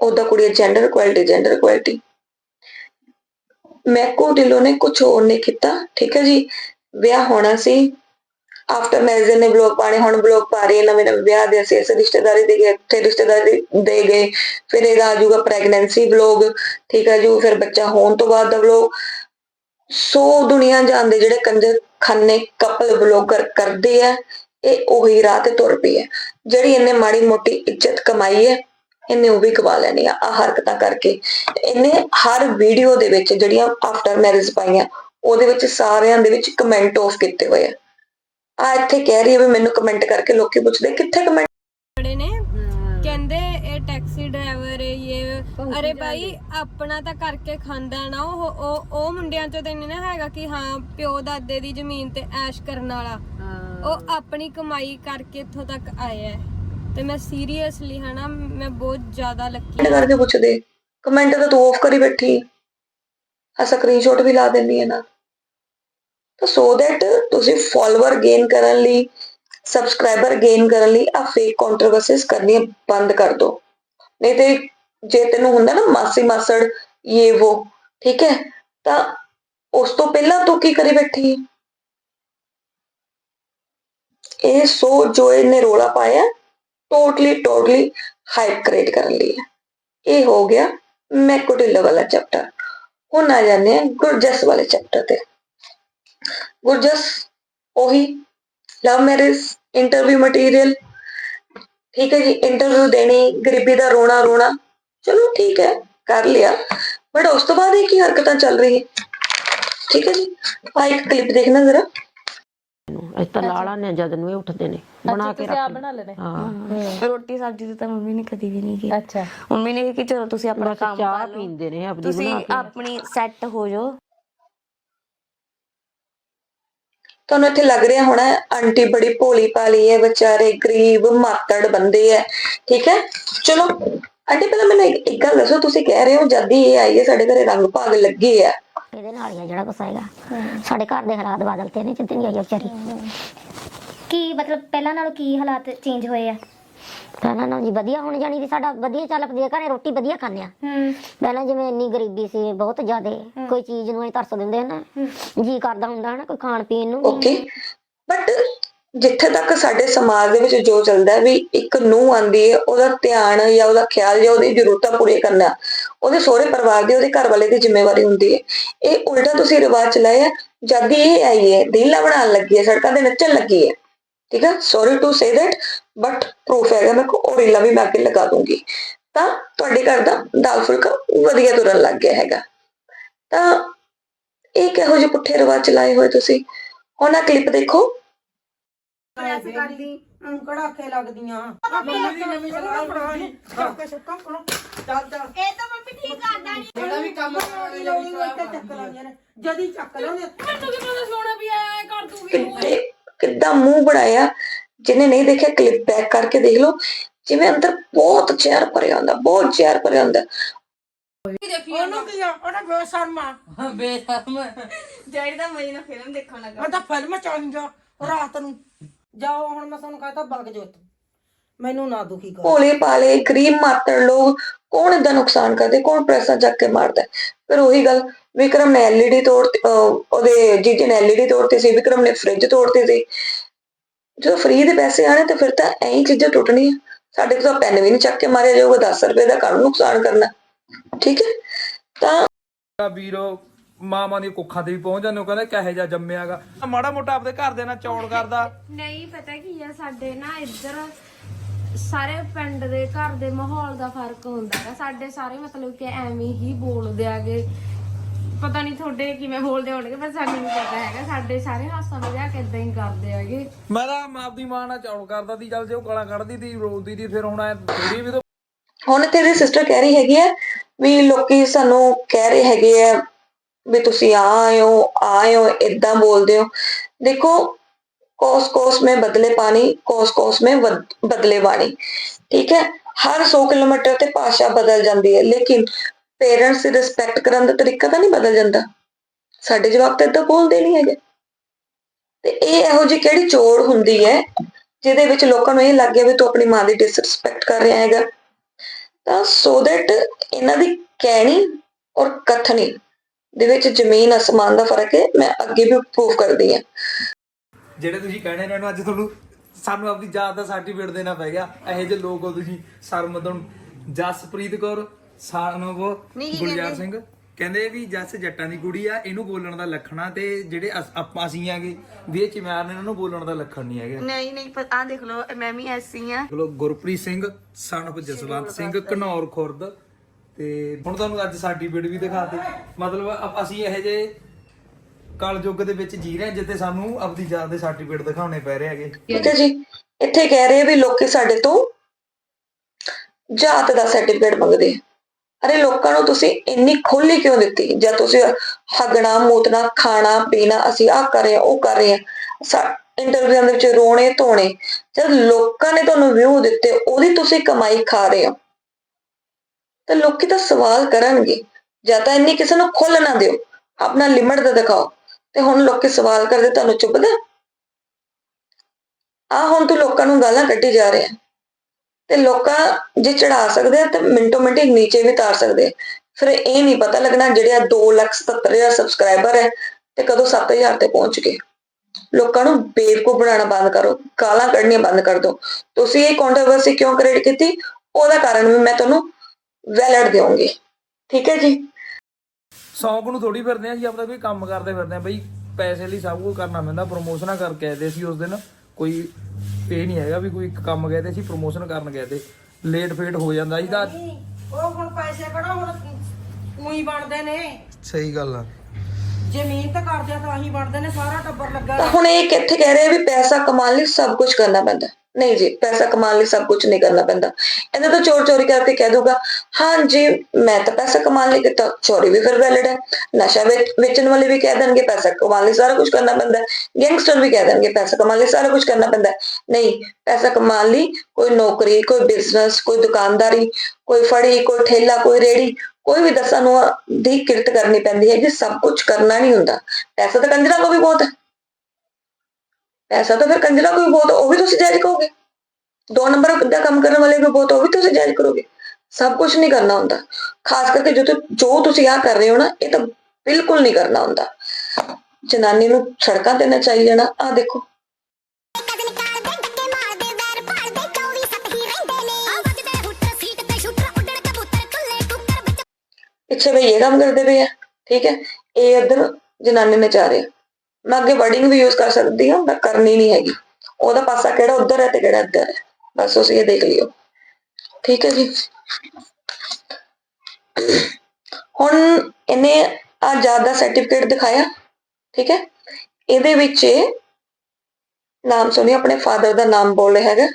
S4: ਉਹਦਾ ਕੁੜੀ ਜੈਂਡਰ ਇਕੁਐਲਿਟੀ ਜੈਂਡਰ ਇਕੁਐਲਿਟੀ ਮੈਕੋ ਢਿੱਲੋਂ ਨੇ ਕੁਝ ਹੋਰ ਨਹੀਂ ਕੀਤਾ, ਠੀਕ ਹੈ ਜੀ? ਵਿਆਹ ਹੋਣਾ ਸੀ। ਆਫਟਰ ਮੈਰਿਜ ਨੇ ਬਲੌਗ ਪਾਣੇ ਹੁਣ ਬਲੌਗ ਪਾ ਰਹੀ ਨਵੇਂ ਨਵੇਂ ਵਿਆਹ ਦੇ ਅਸੀਂ ਇਸੇ ਰਿਸ਼ਤੇਦਾਰੀ ਦੇ ਗਏ ਤੇ ਰਿਸ਼ਤੇਦਾਰੀ ਦੇ ਗਏ। ਫਿਰ ਇਹਦਾ ਆ ਜਾਊਗਾ ਪ੍ਰੈਗਨੈਂਸੀ ਬਲੌਗ ਠੀਕ ਹੈ ਜੀ, ਫਿਰ ਬੱਚਾ ਹੋਣ ਤੋਂ ਬਾਅਦ ਦਾ ਬਲੌਗ ਸੋ ਦੁਨੀਆ ਜਾਣਦੇ ਜਿਹੜੇ ਕੰਜਰ ਖਾਨੇ ਕਪਲ ਬਲੌਗਰ ਕਰਦੇ ਆ, ਇਹ ਉਹੀ ਰਾਹ ਤੇ ਤੁਰ ਪਈ ਹੈ ਜਿਹੜੀ ਇਹਨੇ ਮਾੜੀ ਮੋਟੀ ਇੱਜ਼ਤ ਕਮਾਈ ਹੈ, ਇਹਨੇ ਉਹ ਵੀ ਕਮਾ ਲੈਣੀ ਆ ਆ ਹਰਕਤਾਂ ਕਰਕੇ। ਇਹਨੇ ਹਰ ਵੀਡੀਓ ਦੇ ਵਿੱਚ ਜਿਹੜੀਆਂ ਆਫਟਰ ਮੈਰਿਜ ਪਾਈਆਂ ਉਹਦੇ ਵਿੱਚ ਸਾਰਿਆਂ ਦੇ ਵਿੱਚ ਕਮੈਂਟ ਆਫ ਕੀਤੇ ਹੋਏ ਆ। ਆ ਇੱਥੇ ਕਹਿ ਰਹੀ ਹੈ ਵੀ ਮੈਨੂੰ ਕਮੈਂਟ ਕਰਕੇ ਲੋਕੀ ਪੁੱਛਦੇ ਕਿੱਥੇ ਕਮੈਂਟ
S3: ਬੜੇ ਨੇ? ਕਹਿੰਦੇ ਇਹ ਟੈਕਸੀ ਡਰਾਈਵਰ ਹੈ ਇਹ ਅਰੇ ਭਾਈ ਆਪਣਾ ਤਾਂ ਕਰਕੇ ਖਾਂਦਾ ਨਾ ਉਹ ਉਹ ਉਹ ਮੁੰਡਿਆਂ ਚੋਂ ਤੇ ਨਹੀਂ ਨਾ ਹੈਗਾ ਕਿ ਹਾਂ ਪਿਓ ਦਾਦੇ ਦੀ ਜ਼ਮੀਨ ਤੇ ਐਸ਼ ਕਰਨ ਵਾਲਾ। ਉਹ ਆਪਣੀ ਕਮਾਈ ਕਰਕੇ ਇੱਥੋਂ ਤੱਕ ਆਇਆ ਹੈ। ਤੇ ਮੈਂ ਸੀਰੀਅਸਲੀ ਹਨਾ ਮੈਂ ਬਹੁਤ ਜ਼ਿਆਦਾ ਲੱਕੀ
S4: ਕਰਕੇ ਪੁੱਛਦੇ। ਕਮੈਂਟ ਤਾਂ ਤੂੰ ਆਫ ਕਰੀ ਬੈਠੀ। ਆ ਸਕਰੀਨਸ਼ਾਟ ਵੀ ਲਾ ਦਿੰਦੀ ਹੈ ਨਾ। ਤਾਂ ਸੋ ਦੈਟ ਤੁਸੀਂ ਫਾਲੋਅਰ ਗੇਨ ਕਰਨ ਲਈ ਸਬਸਕ੍ਰਾਈਬਰ ਗੇਨ ਕਰਨ ਲਈ ਆ ਫੇਕ ਕੰਟਰੋਵਰਸੀਜ਼ ਕਰਨੀਆਂ ਬੰਦ ਕਰ ਦਿਓ। ਨਹੀਂ ਤੇ ਜੇ ਤੈਨੂੰ ਹੁੰਦਾ ਨਾ ਮਾਸੀ ਮਾਸੜ ਇਹ ਉਹ ਠੀਕ ਹੈ, ਤਾਂ ਉਸ ਤੋਂ ਪਹਿਲਾਂ ਤੂੰ ਕੀ ਕਰੀ ਬੈਠੀ ਇਹ ਸੋ ਜੋ ਇਹਨੇ ਰੋਲਾ ਪਾਇਆ ਟੋਟਲੀ ਟੋਟਲੀ ਹਾਈਪ ਕ੍ਰੀਏਟ ਕਰਨ ਲਈ ਹੈ। ਇਹ ਹੋ ਗਿਆ ਮੈਕੋਟਿਲਾ ਵਾਲਾ ਚੈਪਟਰ ਹੁਣ ਆ ਜਾਂਦੇ ਹਾਂ ਗੁਰਜਸ ਵਾਲੇ ਚੈਪਟਰ ਤੇ। ਗੁਰਜਸ ਉਹੀ ਲਵ ਮੈਰਿਜ ਇੰਟਰਵਿਊ ਮਟੀਰੀਅਲ ਠੀਕ ਹੈ ਜੀ ਇੰਟਰਵਿਊ ਦੇਣੀ ਗਰੀਬੀ ਦਾ ਰੋਣਾ ਰੋਣਾ। ਚਲੋ ਠੀਕ ਹੈ ਕਰ ਲਿਆ। ਬਟ ਉਸ ਤੋਂ ਬਾਅਦ ਇਹ ਕੀ ਹਰਕਤਾਂ ਚੱਲ ਰਹੀ ਹੈ ਠੀਕ ਹੈ ਜੀ ਆ ਇੱਕ ਕਲਿੱਪ ਦੇਖਣਾ ਜ਼ਰਾ।
S11: ਅਸੀਂ ਤਾਂ ਲਾ ਲਾਨੇ ਜਦ ਨੂੰ ਇਹ ਉੱਠਦੇ ਨੇ। ਬਣਾ ਕੇ ਰੱਖ ਬਣਾ ਲੈਣੇ ਹਾਂ।
S2: ਰੋਟੀ ਸਬਜ਼ੀ ਤੇ ਤਾਂ ਮੰਮੀ ਨੇ ਕਦੀ ਵੀ ਨਹੀਂ ਕੀਤੀ। ਅੱਛਾ। ਮੰਮੀ ਨੇ ਕਿ ਚਲੋ ਤੁਸੀਂ ਆਪਣਾ ਕੰਮ
S11: ਚਾਹ
S2: ਕਰ ਲਓ।
S11: ਪੀਂਦੇ ਨੇ ਆਪਣੀ
S2: ਤੁਸੀਂ
S11: ਬਣਾ ਕੇ।
S2: ਆਪਣੀ ਸੈੱਟ ਹੋ ਜਾਓ।
S4: ਤੁਹਾਨੂੰ ਇੱਥੇ ਲੱਗ ਰਿਹਾ ਹੋਣਾ ਹੈ, ਆਂਟੀ ਬੜੀ ਭੋਲੀ ਭਾਲੀ ਹੈ ਵਿਚਾਰੇ ਗਰੀਬ ਮਾਤੜ ਬੰਦੇ ਹੈ ਠੀਕ ਹੈ? ਚਲੋ ਆਂਟੀ ਪਹਿਲਾਂ ਮੈਨੂੰ ਇੱਕ ਇੱਕ ਗੱਲ ਦੱਸੋ ਤੁਸੀਂ ਕਹਿ ਰਹੇ ਹੋ ਜਦ ਦੀ ਇਹ ਆਈ ਹੈ ਸਾਡੇ ਘਰੇ ਰੰਗ ਭਾਗ ਲੱਗੇ ਆ।
S5: ਇਹਦੇ ਨਾਲ ਹੀ ਆ ਜਿਹੜਾ ਕੁਛ ਆਏਗਾ ਸਾਡੇ ਘਰ ਦੇ ਹਾਲਾਤ ਬਦਲਤੇ ਨੇ ਜਿੱਦਣ ਦੀ ਆਈ ਆ ਵਿਚਾਰੀ। ਕੀ ਮਤਲਬ ਪਹਿਲਾਂ ਨਾਲੋਂ ਕੀ ਹਾਲਾਤ ਚੇਂਜ ਹੋਏ ਆ? ਪਹਿਲਾਂ ਨਾਲੋਂ ਜੀ ਵਧੀਆ ਹੋਣ ਜਾਣੀ ਵੀ ਸਾਡਾ ਵਧੀਆ ਚੱਲ ਪਦੀ ਘਰੇ ਰੋਟੀ ਵਧੀਆ ਖਾਂਦੇ ਆ। ਪਹਿਲਾਂ ਜਿਵੇਂ ਇੰਨੀ ਗਰੀਬੀ ਸੀ ਬਹੁਤ ਜ਼ਿਆਦੇ। ਕੋਈ ਚੀਜ਼ ਨੂੰ ਅਸੀਂ ਤਰਸ ਦਿੰਦੇ ਨਾ ਜੀ ਕਰਦਾ ਹੁੰਦਾ ਨਾ ਕੋਈ ਖਾਣ ਪੀਣ ਨੂੰ।
S4: ਓਕੇ। ਬਟ ਜਿੱਥੇ ਤੱਕ ਸਾਡੇ ਸਮਾਜ ਦੇ ਵਿੱਚ ਜੋ ਚੱਲਦਾ ਹੈ ਵੀ ਇੱਕ ਨੂੰ ਆਂਦੀ ਹੈ ਉਹਦਾ ਧਿਆਨ ਜਾਂ ਉਹਦਾ ਖਿਆਲ ਜਾਂ ਉਹਦੀ ਜ਼ਰੂਰਤਾਂ ਪੂਰੀਆਂ ਕਰਨਾ ਉਹਦੇ ਸਹੁਰੇ ਪਰਿਵਾਰ ਦੀ ਉਹਦੇ ਘਰ ਵਾਲੇ ਦੀ ਜ਼ਿੰਮੇਵਾਰੀ ਹੁੰਦੀ ਹੈ। ਇਹ ਉਲਟਾ ਤੁਸੀਂ ਰਿਵਾਜ ਚਲਾਇਆ ਜਦ ਦੀ ਇਹ ਆਈ ਹੈ ਰੀਲਾਂ ਬਣਾਉਣ ਲੱਗੀ ਹੈ ਸੜਕਾਂ ਤੇ ਨੱਚਣ ਲੱਗੀ ਹੈ। ਠੀਕ ਹੈ? Sorry to say that but proof ਹੈਗਾ ਮੈਂ ਕੋ ਉਹ ਰੀਲਾਂ ਵੀ ਮੈਂ ਅੱਗੇ ਲਗਾ ਦੂੰਗੀ। ਤਾਂ ਤੁਹਾਡੇ ਘਰ ਦਾ ਦਾਲ ਫੁਲਕਾ ਵਧੀਆ ਤੁਰਨ ਲੱਗ ਗਿਆ ਹੈਗਾ। ਤਾਂ ਇਹ ਕਿਹੋ ਜਿਹੇ ਪੁੱਠੇ ਰਿਵਾਜ ਚਲਾਏ ਹੋਏ ਤੁਸੀਂ? ਹੁਣ ਆ ਕਲਿੱਪ ਦੇਖੋ।
S9: ਐਸੇ ਕਰਦੀ ਕੜਾਕੇ ਲੱਗਦੀਆਂ। ਚੱਲ ਚੱਲ
S2: ਇਹ ਤਾਂ ਮੰਮੀ ਠੀਕ ਕਰਦਾ ਨਹੀਂ
S9: ਜਿਹੜਾ ਵੀ ਕੰਮ ਕਰਾਉਣਾ ਚੱਕ ਲਾਉਂਦੀਆਂ ਨੇ। ਜਦੀ ਚੱਕ ਲਾਉਂਦੇ ਮੈਨੂੰ ਕੀ ਪਤਾ ਸੋਣਾ ਵੀ ਆਇਆ ਕਰ ਦੂਗੀ
S4: ਕਿੱਡੇ ਕਿੱਦਾਂ ਮੂੰਹ ਬਣਾਇਆ। ਜਿਹਨੇ ਨਹੀਂ ਦੇਖਿਆ ਕਲਿੱਪ ਬੈਕ ਕਰਕੇ ਦੇਖ ਲਓ। ਜਿਵੇਂ ਅੰਦਰ ਬਹੁਤ ਜ਼ਹਿਰ ਭਰਿਆ ਹੁੰਦਾ ਬਹੁਤ ਜ਼ਹਿਰ ਭਰਿਆ ਹੁੰਦਾ।
S9: ਉਹਨੂੰ ਕੀ ਆ? ਉਹਦਾ ਬੇਸ਼ਰਮਾ
S2: ਜਿਹੜੀ ਤਾਂ ਮਈ ਨਾਲ ਫਿਲਮ ਦੇਖਣ ਲੱਗਾ।
S9: ਉਹ ਤਾਂ ਫਿਲਮ ਚਾਹੁੰਦੀ ਆ ਰਾਤ ਨੂੰ। ਜਾਓ ਹੁਣ ਮੈਂ ਤੁਹਾਨੂੰ ਕਹਤਾ ਵਗ ਜਾਓ ਇੱਥੋਂ। ਮੈਨੂੰ ਨਾ ਦੁਖੀ ਕਰੋ।
S4: ਭੋਲੇ ਪਾਲੇ ਗਰੀਬ ਮਾਤਰ ਲੋਕ ਕੌਣ ਏਦਾਂ ਨੁਕਸਾਨ ਕਰਦੇ ਕੌਣ ਪ੍ਰੈਸਾਂ ਚੱਕ ਕੇ ਮਾਰਦਾ? ਫਿਰ ਉਹੀ ਗੱਲ ਵਿਕਰਮ ਨੇ ਐਲਈਡੀ ਤੋੜ ਉਹਦੇ ਜੀਜੇ ਨੇ ਐਲਈਡੀ ਤੋੜਤੀ ਸੀ ਵਿਕਰਮ ਨੇ ਫ੍ਰਿਜ ਤੋੜਤੀ ਸੀ। ਜਦੋਂ ਫ੍ਰੀ ਦੇ ਪੈਸੇ ਆਣੇ ਤੇ ਫਿਰ ਤਾਂ ਐਂ ਹੀ ਚੀਜ਼ਾਂ ਟੁੱਟਣੀਆਂ। ਸਾਡੇ ਕੋਲ ਤਾਂ ਪੈਨ ਵੀ ਨਹੀਂ ਚੱਕ ਕੇ ਮਾਰਿਆ ਜਾਊਗਾ 10 ਰੁਪਏ ਦਾ ਕਾਹਨੂੰ ਨੁਕਸਾਨ ਕਰਨਾ। ਠੀਕ ਹੈ? ਤਾਂ
S1: ਆ ਵੀਰੋ ਮਾਮਾ ਦੀ ਕੁੱਖਾਂ ਤੇ ਵੀ ਪਹੁੰਚ ਜਾਂਦੇ ਉਹ ਕਹਿੰਦੇ ਕਹੇ ਜਾ ਜੰਮਿਆਗਾ। ਮਾੜਾ ਮੋਟਾ ਆਪਦੇ ਘਰ ਦੇ ਨਾਲ ਚੌੜ ਕਰਦਾ।
S3: ਨਹੀਂ ਪਤਾ ਕੀ ਆ ਸਾਡੇ ਨਾ ਇੱਧਰ ਸਾਰੇ ਪਿੰਡ ਦੇ ਘਰ ਦੇ ਮਾਹੌਲ ਦਾ ਫ਼ਰਕ ਹੁੰਦਾ ਹੈ ਸਾਡੇ ਸਾਰੇ ਮਤਲਬ ਕਿ ਐਵੇਂ ਹੀ ਬੋਲਦੇ ਆਗੇ। ਪਤਾ ਨਹੀਂ ਤੁਹਾਡੇ ਕਿਵੇਂ ਬੋਲਦੇ ਹੋਣਗੇ ਪਰ ਸਾਨੂੰ ਨਹੀਂ ਪਤਾ ਹੈਗਾ ਸਾਡੇ ਸਾਰੇ ਹਾਸਾ ਮਜ਼ਾਕ ਇਦਾਂ ਹੀ ਕਰਦੇ ਹੈਗੇ।
S1: ਮੈਂ ਤਾਂ ਮੈਂ ਆਪਦੀ ਮਾਂ ਨਾਲ ਚੌੜ ਕਰਦਾ ਸੀ ਚੱਲ ਜੇ ਉਹ ਗਾਲਾਂ ਕੱਢਦੀ ਤੀ ਰੋਦੀ ਤੀ ਫਿਰ ਹੁਣ ਐ ਥੋੜੀ ਵੀ ਤਾਂ
S4: ਹੁਣ ਤੇਰੀ ਸਿਸਟਰ ਕਹਿ ਰਹੀ ਹੈਗੀ ਹੈ ਵੀ ਲੋਕੀ ਸਾਨੂੰ ਕਹਿ ਰਹੇ ਹੈਗੇ ਆ ਵੀ ਤੁਸੀਂ ਆਇਓ ਆਇਓ ਇਦਾਂ ਬੋਲਦੇ ਹੋ। ਦੇਖੋ ਕੋਸ ਕੋਸ ਮੇ ਬਦਲੇ ਪਾਣੀ ਕੋਸ ਕੋਸ ਮੇ ਬਦਲੇ ਵਾਣੀ। ਠੀਕ ਹੈ ਹਰ 100 ਕਿਲੋਮੀਟਰ ਤੇ ਭਾਸ਼ਾ ਬਦਲ ਜਾਂਦੀ ਹੈ ਲੇਕਿਨ ਪੇਰੈਂਟਸ ਦੀ ਰਿਸਪੈਕਟ ਕਰਨ ਦਾ ਤਰੀਕਾ ਤਾਂ ਨਹੀਂ ਬਦਲ ਜਾਂਦਾ। ਸਾਡੇ ਜਵਾਬ ਤਾਂ ਬੋਲਦੇ ਨਹੀਂ ਹੈਗੇ। ਤੇ ਇਹ ਇਹੋ ਜਿਹੀ ਕਿਹੜੀ ਚੋੜ ਹੁੰਦੀ ਹੈ, ਜਿਹਦੇ ਵਿੱਚ ਲੋਕਾਂ ਨੂੰ ਇਹ ਲੱਗ ਗਿਆ ਵੀ ਤੂੰ ਆਪਣੀ ਮਾਂ ਦੀ ਡਿਸਰਿਸਪੈਕਟ ਕਰ ਰਿਹਾ ਹੈਗਾ। ਤਾਂ ਸੋ ਦੈਟ ਇਹਨਾਂ ਦੀ ਕਹਿਣੀ ਔਰ ਕਥਨੀ ਦੇ ਵਿੱਚ ਜ਼ਮੀਨ ਅਸਮਾਨ ਦਾ ਫ਼ਰਕ ਹੈ, ਮੈਂ ਅੱਗੇ ਵੀ ਪ੍ਰੂਫ ਕਰਦੀ ਹਾਂ।
S1: ਜਿਹੜੇ ਤੁਸੀਂ ਕਹਿਣੇ ਨੇ ਉਹਨੂੰ ਅੱਜ ਤੁਹਾਨੂੰ ਸਾਨੂੰ ਆਪਦੀ ਜਾਤ ਦਾ ਸਰਟੀਫਿਕੇਟ ਦੇਣਾ ਪੈ ਗਿਆ। ਇਹੋ ਜਿਹੇ ਲੋਕ ਹੋ ਤੁਸੀਂ, ਸਰਮਦਨ, ਜਸਪ੍ਰੀਤ ਕੌਰ ਸਾਨਵ ਗੁਲਜ਼ਾਰ ਸਿੰਘ। ਕਹਿੰਦੇ ਵੀ ਜਸ ਜੱਟਾਂ ਦੀ ਕੁੜੀ ਆ ਇਹਨੂੰ ਬੋਲਣ ਦਾ ਲੱਖਣਾ ਤੇ ਜਿਹੜੇ ਅਸ- ਆਪਾਂ ਅਸੀਂ ਆਗੇ ਵੀ ਇਹ ਚਿਮਾਰ ਨੇ ਇਹਨਾਂ ਨੂੰ ਬੋਲਣ ਦਾ ਲੱਖਣ ਨਹੀਂ ਹੈਗਾ।
S2: ਨਹੀਂ ਨਹੀਂ ਆ ਦੇਖ ਲਓ ਮੈਂ ਵੀ ਐਸੀ ਆ।
S1: ਚਲੋ ਗੁਰਪ੍ਰੀਤ ਸਿੰਘ ਸਨਪ ਜਸਵੰਤ ਸਿੰਘ ਘਨੌਰ ਖੁਰਦ ਤੇ ਹੁਣ ਤੁਹਾਨੂੰ ਅੱਜ ਸਰਟੀਫਿਕੇਟ ਵੀ ਦਿਖਾਤੇ ਮਤਲਬ ਅ- ਅਸੀਂ ਇਹ ਜੇ ਕਲਯੁੱਗ ਦੇ ਵਿੱਚ ਜੀ ਰਹੇ ਹਾਂ ਜਿੱਥੇ ਸਾਨੂੰ ਆਪਦੀ ਜਾਤ ਦੇ ਸਰਟੀਫਿਕੇਟ ਦਿਖਾਉਣੇ ਪੈ ਰਹੇ ਹੈਗੇ।
S4: ਠੀਕ ਹੈ ਜੀ ਇੱਥੇ ਕਹਿ ਰਹੇ ਆ ਵੀ ਲੋਕੀ ਸਾਡੇ ਤੋਂ ਜਾਤ ਦਾ ਸਰਟੀਫਿਕੇਟ ਮੰਗਦੇ ਆ। ਅਰੇ ਲੋਕਾਂ ਨੂੰ ਤੁਸੀਂ ਇੰਨੀ ਖੋਲੀ ਕਿਉਂ ਦਿੱਤੀ? ਜਦ ਤੁਸੀਂ ਹਗਣਾ, ਮੋਤਣਾ, ਖਾਣਾ, ਪੀਣਾ ਅਸੀਂ ਆ ਕਰ ਰਹੇ ਆ ਉਹ ਕਰ ਰਹੇ ਆ ਇੰਟਰਵਿਊ ਦੇ ਵਿੱਚ ਰੋਣੇ, ਧੋਣੇ। ਜਦ ਲੋਕਾਂ ਨੇ ਤੁਹਾਨੂੰ ਵਿਊ ਦਿੱਤੇ, ਉਹਦੀ ਤੁਸੀਂ ਕਮਾਈ ਖਾ ਰਹੇ ਹੋ। ਤਾਂ ਲੋਕੀ ਤਾਂ ਸਵਾਲ ਕਰਨਗੇ, ਜਾਂ ਤਾਂ ਇੰਨੀ ਕਿਸੇ ਨੂੰ ਖੁੱਲ ਨਾ ਦਿਓ। ਆਪਣਾ ਲਿਮਟ ਦਾ ਦਿਖਾਓ। ਤੇ ਹੁਣ ਲੋਕੀ ਸਵਾਲ ਕਰਦੇ, ਤੁਹਾਨੂੰ ਚੁੱਭਦਾ? ਆ ਹੁਣ ਤੂੰ ਲੋਕਾਂ ਨੂੰ ਗਾਲਾਂ ਕੱਢੀ ਜਾ ਰਿਹਾ ਤੇ ਲੋਕਾਂ ਜੇ ਚੜਾ ਸਕਦੇ ਆ, ਤੇ ਮਿੰਟੋ ਮਿੰਟ ਹੀ ਨੀਚੇ ਵੀ ਤਾਰ ਸਕਦੇ ਫਿਰ ਇਹ ਨਹੀਂ ਪਤਾ ਲੱਗਣਾ ਜਿਹੜੇ 277000 ਸਬਸਕ੍ਰਾਈਬਰ ਹੈ, ਤੇ ਕਦੋਂ 7000 ਤੇ ਪਹੁੰਚ ਗਏ। ਲੋਕਾਂ ਨੂੰ ਬੇਵਕੂਫ ਬਣਾਉਣਾ ਬੰਦ ਕਰੋ, ਗਾਲਾਂ ਕੱਢਣੀਆਂ ਬੰਦ ਕਰ ਦਿਓ। ਤੁਸੀਂ ਇਹ ਕੰਟਰੋਵਰਸੀ ਕਿਉਂ ਕ੍ਰੀਏਟ ਕੀਤੀ? ਉਹਦਾ ਕਾਰਨ ਵੀ ਮੈਂ ਤੁਹਾਨੂੰ ਵੈਲਿਡ ਦੇਵਾਂਗੀ। ਠੀਕ ਹੈ ਜੀ?
S1: ਸੌਂਕ ਨੂੰ ਥੋੜੀ ਫਿਰਦੇ ਆ ਜੀ, ਆਪਦਾ ਕੋਈ ਕੰਮ ਕਰਦੇ ਫਿਰਦੇ ਆ ਬਈ ਪੈਸੇ ਲਈ ਸਭ ਕੁਝ ਕਰਨਾ ਪੈਂਦਾ ਪ੍ਰੋਮੋਸ਼ਨਾਂ ਕਰਕੇ ਆਏ ਸੀ ਉਸ ਦਿਨ। ਕੋਈ ਇਹ ਨਹੀਂ ਹੈਗਾ ਵੀ ਕੋਈ ਇੱਕ ਕੰਮ ਗਏ ਤੇ ਸੀ ਪ੍ਰੋਮੋਸ਼ਨ ਕਰਨ ਗਏ ਤੇ। ਲੇਟ ਫੇਟ ਹੋ ਜਾਂਦਾ ਜੀ ਤਾਂ
S9: ਉਹ ਹੁਣ ਪੈਸੇ ਕਢਾ ਹੁਣ ਉਹੀ ਬਣਦੇ ਨੇ।
S1: ਸਹੀ ਗੱਲ ਆ।
S9: ਜੇ ਮਿਹਨਤ ਕਰਦੇ ਆ ਤਾਂ ਹੀ ਬਣਦੇ ਨੇ ਸਾਰਾ ਟੱਬਰ ਲੱਗਾ
S4: ਹੁਣ ਇਹ ਕਿੱਥੇ ਕਹਿ ਰਹੇ ਆ ਵੀ ਪੈਸਾ ਕਮਾਉਣ ਲਈ ਸਭ ਕੁਝ ਕਰਨਾ ਪੈਂਦਾ। ਨਹੀਂ ਜੀ, ਪੈਸਾ ਕਮਾਉਣ ਲਈ ਸਭ ਕੁਝ ਨਹੀਂ ਕਰਨਾ ਪੈਂਦਾ। ਇਹਨਾਂ ਤਾਂ ਚੋਰ ਚੋਰੀ ਕਰਕੇ ਕਹਿ ਦੂਗਾ ਹਾਂ ਜੀ, ਮੈਂ ਤਾਂ ਪੈਸਾ ਕਮਾਉਣ ਲਈ ਕੀਤਾ, ਚੋਰੀ ਵੀ ਫਿਰ ਵੈਲਿਡ ਹੈ। ਨਸ਼ਾ ਵੇਚ- ਵੇਚਣ ਵਾਲੇ ਵੀ ਕਹਿ ਦੇਣਗੇ, ਪੈਸਾ ਕਮਾਉਣ ਲਈ ਸਾਰਾ ਕੁਝ ਕਰਨਾ ਪੈਂਦਾ ਹੈ। ਗੈਂਗਸਟਰ ਵੀ ਕਹਿ ਦੇਣਗੇ, ਪੈਸਾ ਕਮਾਉਣ ਲਈ ਸਾਰਾ ਕੁਝ ਕਰਨਾ ਪੈਂਦਾ ਹੈ। ਨਹੀਂ, ਪੈਸਾ ਕਮਾਉਣ ਲਈ ਕੋਈ ਨੌਕਰੀ, ਕੋਈ ਬਿਜ਼ਨਸ ਕੋਈ ਦੁਕਾਨਦਾਰੀ, ਕੋਈ ਫੜੀ, ਕੋਈ ਠੇਲਾ, ਕੋਈ ਰੇੜੀ, ਕੋਈ ਵੀ ਦਸਾਂ ਨੂੰ ਦੀ ਕਿਰਤ ਕਰਨੀ ਪੈਂਦੀ ਹੈ ਕਿ ਸਭ ਕੁਝ ਕਰਨਾ ਨਹੀਂ ਹੁੰਦਾ। ਪੈਸਾ ਤਾਂ ਕੰਜਰਾਂ ਕੋ ਵੀ ਬਹੁਤ ਹੈ। ਐਸਾ ਤਾਂ ਫਿਰ ਕੰਜਲਾ ਕੋਈ ਬਹੁਤ, ਉਹ ਵੀ ਤੁਸੀਂ ਜਾਇਜ਼ ਕਹੋਗੇ ਦੋ ਨੰਬਰ ਦਾ ਕੰਮ ਕਰਨ ਵਾਲੇ ਵੀ ਬਹੁਤ, ਉਹ ਵੀ ਤੁਸੀਂ ਜਾਇਜ਼ ਕਰੋਗੇ। ਸਭ ਕੁਝ ਨਹੀਂ ਕਰਨਾ ਹੁੰਦਾ। ਖਾਸ ਕਰਕੇ ਜੋ ਜੋ ਤੁਸੀਂ ਆ ਕਰ ਰਹੇ ਹੋ ਨਾ, ਇਹ ਤਾਂ ਬਿਲਕੁਲ ਨਹੀਂ ਕਰਨਾ ਹੁੰਦਾ। ਜਨਾਨੀ ਨੂੰ ਸੜਕਾਂ ਤੇ ਨਾ ਚਾਹੀਏ ਜਾਣਾ ਆ ਦੇਖੋ। ਪਿੱਛੇ ਭਈ ਇਹ ਕੰਮ ਕਰਦੇ ਪਏ ਆ, ਠੀਕ ਹੈ? ਇਹ ਇੱਧਰ ਜਨਾਨੀ ਨੇ ਚਾਹ ਰਿਹਾ ਮੈਂ ਅੱਗੇ ਵਰਡਿੰਗ ਵੀ ਯੂਜ਼ ਕਰ ਸਕਦੀ ਹਾਂ, ਮੈਂ ਕਰਨੀ ਨਹੀਂ ਹੈਗੀ। ਉਹਦਾ ਪਾਸਾ ਕਿਹੜਾ ਉੱਧਰ ਹੈ ਤੇ ਕਿਹੜਾ ਇੱਧਰ ਹੈ। ਬਸ ਤੁਸੀਂ ਇਹ ਦੇਖ ਲਿਓ। ਠੀਕ ਹੈ ਜੀ। ਹੁਣ ਇਹਨੇ ਆ ਦਾ ਸਰਟੀਫਿਕੇਟ ਦਿਖਾਇਆ। ਠੀਕ ਹੈ। ਇਹਦੇ ਵਿੱਚ ਇਹ ਨਾਮ ਸੁਣਿਓ, ਆਪਣੇ ਫਾਦਰ ਦਾ ਨਾਮ ਬੋਲ ਰਿਹਾ ਹੈਗਾ,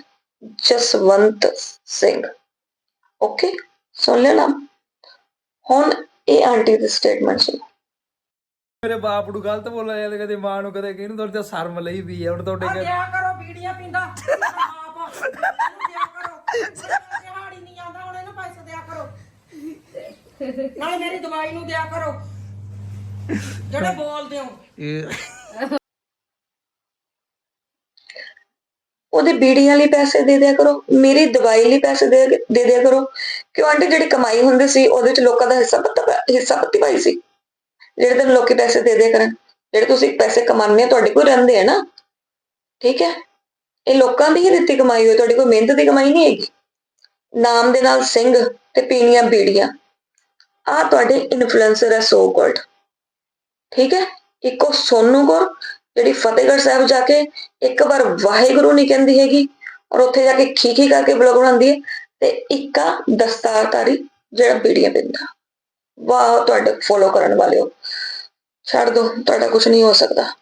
S4: ਜਸਵੰਤ ਸਿੰਘ। ਓਕੇ ਸੁਣ ਲਿਆ ਨਾਮ। ਹੁਣ ਇਹ ਆਂਟੀ ਦੀ ਸਟੇਟਮੈਂਟ ਸੁਣੋ।
S1: ਮੇਰੇ ਬਾਪ ਨੂੰ ਗਲਤ ਬੋਲਿਆ ਜਾਂਦਾ ਕਦੇ ਮਾਂ ਨੂੰ ਕਦੇ ਕਿਹਨੂੰ ਤੁਹਾਡੇ ਤੇ ਸ਼ਰਮ ਲਈ ਵੀ ਹੈ ਹੁਣ ਤੁਹਾਡੇ
S9: ਆ
S1: ਕੇ
S9: ਦਿਆ ਕਰੋ ਬੀੜੀਆਂ ਪੀਂਦਾ। ਆਪ ਇਹਨੂੰ ਦਿਆ ਕਰੋ। ਦਿਹਾੜੀ ਨਹੀਂ ਆਉਂਦਾ ਹੁਣ ਇਹਨੂੰ ਪੈਸੇ ਦਿਆ ਕਰੋ। ਨਾਲੇ ਮੇਰੀ ਦਵਾਈ ਨੂੰ ਦਿਆ ਕਰੋ। ਜਿਹੜੇ ਬੋਲਦੇ ਹੋ।
S4: ਉਹਦੇ ਬੀੜੀਆਂ ਲਈ ਪੈਸੇ ਦੇ ਦਿਆ ਕਰੋ ਮੇਰੀ ਦਵਾਈ ਲਈ ਪੈਸੇ ਦੇ ਦੇ ਦਿਆ ਕਰੋ। ਕਿਉਂ ਆਂਟੀ ਜਿਹੜੀ ਕਮਾਈ ਹੁੰਦੀ ਸੀ ਉਹਦੇ ਚ ਲੋਕਾਂ ਦਾ ਹਿੱਸਾ ਪੱਤਾ ਹਿੱਸਾ ਪੱਤੀ ਪਾਈ ਸੀ। ਜਿਹੜੇ ਤੈਨੂੰ ਲੋਕੀ ਪੈਸੇ ਦੇ ਦਿਆ ਕਰਨ, ਜਿਹੜੇ ਤੁਸੀਂ ਪੈਸੇ ਕਮਾਉਂਦੇ ਆ ਤੁਹਾਡੇ ਕੋਲ ਰਹਿੰਦੇ ਆ ਨਾ, ਠੀਕ ਹੈ? ਇਹ ਲੋਕਾਂ ਦੀ ਹੀ ਦਿੱਤੀ ਕਮਾਈ ਹੋਈ, ਤੁਹਾਡੀ ਕੋਈ ਮਿਹਨਤ ਦੀ ਕਮਾਈ ਨਹੀਂ ਹੈਗੀ। ਨਾਮ ਦੇ ਨਾਲ ਸਿੰਘ ਤੇ ਪੀਣੀਆਂ ਬੀੜੀਆਂ। ਆ ਤੁਹਾਡੇ ਇਨਫਲੂਐਂਸਰ ਹੈ ਸੋ ਕਾਲਡ ਠੀਕ ਹੈ? ਇੱਕੋ ਸੋਨੂ ਕੌਰ, ਜਿਹੜੀ ਫਤਿਹਗੜ੍ਹ ਸਾਹਿਬ ਜਾ ਕੇ ਇੱਕ ਵਾਰ ਵਾਹਿਗੁਰੂ ਨਹੀਂ ਕਹਿੰਦੀ ਹੈਗੀ, ਔਰ ਉੱਥੇ ਜਾ ਕੇ ਖੀਖੀ ਕਰਕੇ ਬਲੌਗ ਬਣਾਉਂਦੀ ਹੈ, ਤੇ ਇੱਕ ਆ ਦਸਤਾਰਧਾਰੀ ਜਿਹੜਾ ਬੀੜੀਆਂ ਪਿੰਦਾ। ਵਾਹ ਤੁਹਾਡੇ ਫੋਲੋ ਕਰਨ ਵਾਲਿਓ ਛੱਡ ਦੋ ਤੁਹਾਡਾ ਕੁਝ ਨਹੀਂ ਹੋ ਸਕਦਾ।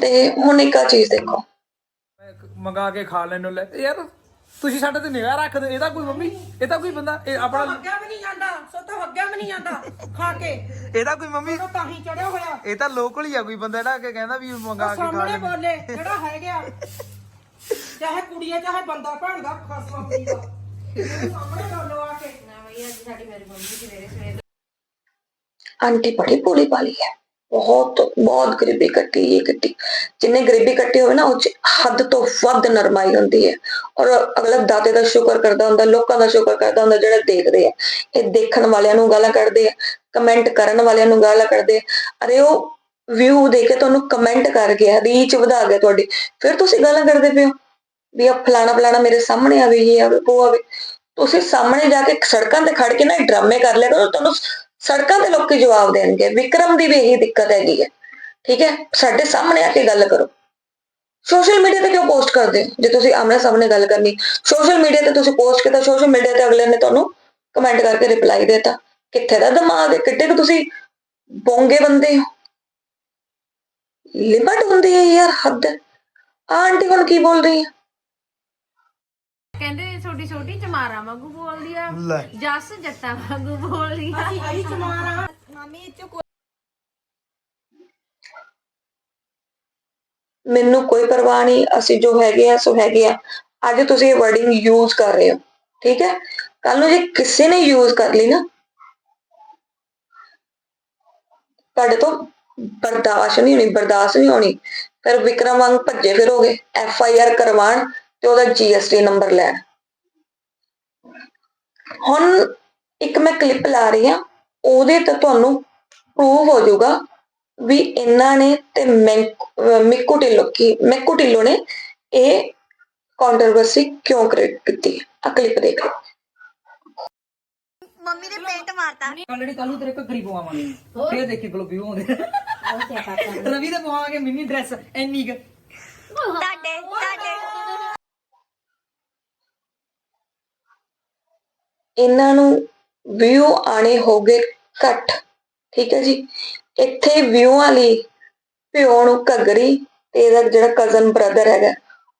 S4: ਤੇ ਹੁਣ ਇੱਕ ਆ ਚੀਜ਼ ਦੇਖੋ।
S1: ਮੰਗਾ ਕੇ ਖਾ ਲੈਣ ਨੂੰ ਲੈ ਯਾਰ ਤੁਸੀਂ ਸਾਡੇ ਤੇ ਨਿਗਾਹ ਰੱਖਦੇ ਇਹਦਾ ਕੋਈ ਮੰਮੀ ਇਹ ਤਾਂ ਕੋਈ ਬੰਦਾ ਇਹ ਆਪਣਾ
S9: ਅੱਗਾ ਵੀ ਨਹੀਂ ਜਾਂਦਾ ਸੋ ਤਾਂ ਅੱਗਾ ਵੀ ਨਹੀਂ ਜਾਂਦਾ ਖਾ ਕੇ।
S1: ਇਹਦਾ ਕੋਈ ਮੰਮੀ
S9: ਉਹ ਤਾਂ ਹੀ ਚੜਿਆ ਹੋਇਆ।
S1: ਇਹ ਤਾਂ ਲੋਕਲ ਹੀ ਆ ਕੋਈ ਬੰਦਾ ਜਿਹੜਾ ਕਿ ਕਹਿੰਦਾ ਵੀ ਮੰਗਾ ਕੇ ਖਾ
S9: ਸਾਹਮਣੇ
S1: ਲੈ
S9: ਬੋਲੇ ਜਿਹੜਾ ਹੈ ਗਿਆ। ਚਾਹੇ ਕੁੜੀ ਹੈ ਚਾਹੇ ਬੰਦਾ ਭੈਣ ਦਾ ਖਸਮ ਆਪਣੀ ਦਾ। ਇਹਨੂੰ ਸਾਹਮਣੇ ਬੋਲੋ ਆ ਕੇ।
S4: ਆਂਟੀ ਬੜੀ ਭੋਲੀ ਭਾਲੀ ਹੈ। ਬਹੁਤ ਬਹੁਤ ਗਰੀਬੀ ਕੱਟੀ ਇਹ ਕੱਟੀ ਜਿੰਨੇ ਗਰੀਬੀ ਕੱਟੀ ਹੋਵੇ ਨਾ, ਉਹ 'ਚ ਹੱਦ ਤੋਂ ਵੱਧ ਨਰਮਾਈ ਹੁੰਦੀ ਹੈ। ਔਰ ਅਗਲਾ ਦਾਤੇ ਦਾ ਸ਼ੁਕਰ ਕਰਦਾ ਹੁੰਦਾ, ਲੋਕਾਂ ਦਾ ਸ਼ੁਕਰ ਕਰਦਾ ਹੁੰਦਾ, ਜਿਹੜੇ ਦੇਖਦੇ ਆ। ਇਹ ਦੇਖਣ ਵਾਲਿਆਂ ਨੂੰ ਗਾਲਾਂ ਕੱਢਦੇ ਆ, ਕਮੈਂਟ ਕਰਨ ਵਾਲਿਆਂ ਨੂੰ ਗਾਲਾਂ ਕੱਢਦੇ ਆ। ਅਰੇ ਉਹ ਵਿਊ ਦੇ ਕੇ ਤੁਹਾਨੂੰ ਕਮੈਂਟ ਕਰ ਗਿਆ ਰੀਚ ਵਧਾ ਗਿਆ ਤੁਹਾਡੀ। ਫਿਰ ਤੁਸੀਂ ਗਾਲਾਂ ਕਰਦੇ ਪਏ ਹੋ ਵੀ ਆ ਫਲਾਣਾ ਫਲਾਣਾ ਮੇਰੇ ਸਾਹਮਣੇ ਆਵੇ, ਇਹ ਆਵੇ, ਉਹ ਆਵੇ। ਤੁਸੀਂ ਸਾਹਮਣੇ ਜਾ ਕੇ ਸੜਕਾਂ ਤੇ ਖੜ ਕੇ ਨਾ ਇਹ ਡਰਾਮੇ ਕਰ ਲਿਆ ਕਰੋ, ਤੁਹਾਨੂੰ ਸੜਕਾਂ ਤੇ ਲੋਕੀ ਜਵਾਬ ਦੇਣਗੇ, ਵਿਕਰਮ ਦੀ ਵੀ ਇਹੀ ਦਿੱਕਤ ਹੈਗੀ ਹੈ। ਠੀਕ ਹੈ, ਸਾਡੇ ਸਾਹਮਣੇ ਆ ਕੇ ਗੱਲ ਕਰੋ। ਸੋਸ਼ਲ ਮੀਡੀਆ ਤੇ ਕਿਉਂ ਪੋਸਟ ਕਰਦੇ ਜੇ ਤੁਸੀਂ ਆਮਣੇ ਸਾਹਮਣੇ ਗੱਲ ਕਰਨੀ, ਸੋਸ਼ਲ ਮੀਡੀਆ ਤੇ ਤੁਸੀਂ ਪੋਸਟ ਕੀਤਾ, ਸੋਸ਼ਲ ਮੀਡੀਆ ਤੇ ਅਗਲੇ ਨੇ ਤੁਹਾਨੂੰ ਕਮੈਂਟ ਕਰਕੇ ਰਿਪਲਾਈ ਦੇਤਾ। ਕਿੱਥੇ ਦਾ ਦਿਮਾਗ ਹੈ? ਕਿੱਡੇ ਕੁ ਤੁਸੀਂ ਬੋਂਗੇ ਬੰਦੇ ਹੋ? ਲਿਮਟ ਹੁੰਦੀ ਹੈ ਯਾਰ, ਹੱਦ। ਹੈ। ਆਹ ਆਂਟੀ ਹੁਣ ਕੀ ਬੋਲ ਰਹੀ ਹੈ?
S1: ਲੈ।
S3: ਜੱਸ ਜੱਟਾਂ ਵਾਂਗੂ ਬੋਲਦੀ ਆ।
S9: ਅਸੀਂ ਆਈ ਚਮਾਰਾ ਮਾਮੀ ਇਹ ਚ
S4: ਮੈਨੂੰ ਕੋਈ ਪਰਵਾਹ ਨਹੀਂ ਅਸੀਂ ਜੋ ਹੈਗੇ ਆ ਸੋ ਹੈਗੇ ਆ। ਅੱਜ ਤੁਸੀਂ ਇਹ ਵਰਡਿੰਗ ਯੂਜ਼ ਕਰ ਰਹੇ ਹੋ ਠੀਕ ਹੈ? ਕੱਲ ਨੂੰ ਜੇ ਕਿਸੇ ਨੇ ਯੂਜ਼ ਕਰ ਲਈ ਨਾ ਤੁਹਾਡੇ ਤੋਂ ਬਰਦਾਸ਼ਤ ਨਹੀਂ ਹੋਣੀ ਬਰਦਾਸ਼ਤ ਨਹੀਂ ਹੋਣੀ। ਫਿਰ ਵਿਕਰਮ ਵਾਂਗ ਭੱਜੇ ਫਿਰੋਗੇ ਐਫ ਆਈ ਆਰ ਕਰਵਾਉਣ ਤੇ ਉਹਦਾ ਜੀਐਸਟੀ ਨੰਬਰ ਲੈਣ। ਹੁਣ ਇੱਕ ਮੈਂ ਕਲਿੱਪ ਲਾ ਰਹੀ ਆ ਉਹਦੇ ਤੇ ਤੁਹਾਨੂੰ ਪ੍ਰੂਵ ਹੋ ਜਾਊਗਾ ਵੀ ਇਹਨਾਂ ਨੇ ਤੇ ਮੈਂਕ- ਢਿੱਲੋਂ ਕੀ ਮਿੱਕੂ ਢਿੱਲੋਂ ਨੇ ਇਹ ਕੰਟਰੋਵਰਸੀ ਕਿਉਂ ਕ੍ਰੀਏਟ ਕੀਤੀ ਆ ਕਲਿੱਪ ਦੇਖ ਲਓ।
S5: ਮੰਮੀ ਨੇ ਪੇਂਟ ਮਾਰਤਾ।
S9: ਆਲਰੇਡੀ ਕੱਲ ਨੂੰ ਤੇਰੇ ਘੱਗਰੀ ਪਵਾਵਾਂਗੇ। ਫੇਰ ਦੇਖੀ ਕੋਲ ਵਿਊ ਆਉਂਦੇ ਰਵੀ ਦੇ ਪਵਾਵਾਂਗੇ ਮਿੰਨੀ ਡਰੈਸ ਐਨੀ ਕੁ।
S5: ਤੁਹਾਡੇ ਤੁਹਾਡੇ।
S4: ਇਹਨਾਂ ਨੂੰ ਵਿਊ ਆਣੇ ਹੋਗੇ ਘੱਟ ਠੀਕ ਹੈ ਜੀ। ਇੱਥੇ ਵਿਊਆਂ ਲਈ ਪਿਓ ਨੂੰ ਘੱਗਰੀ ਤੇ ਇਹਦਾ ਜਿਹੜਾ ਕਜ਼ਨ ਬ੍ਰਦਰ ਹੈਗਾ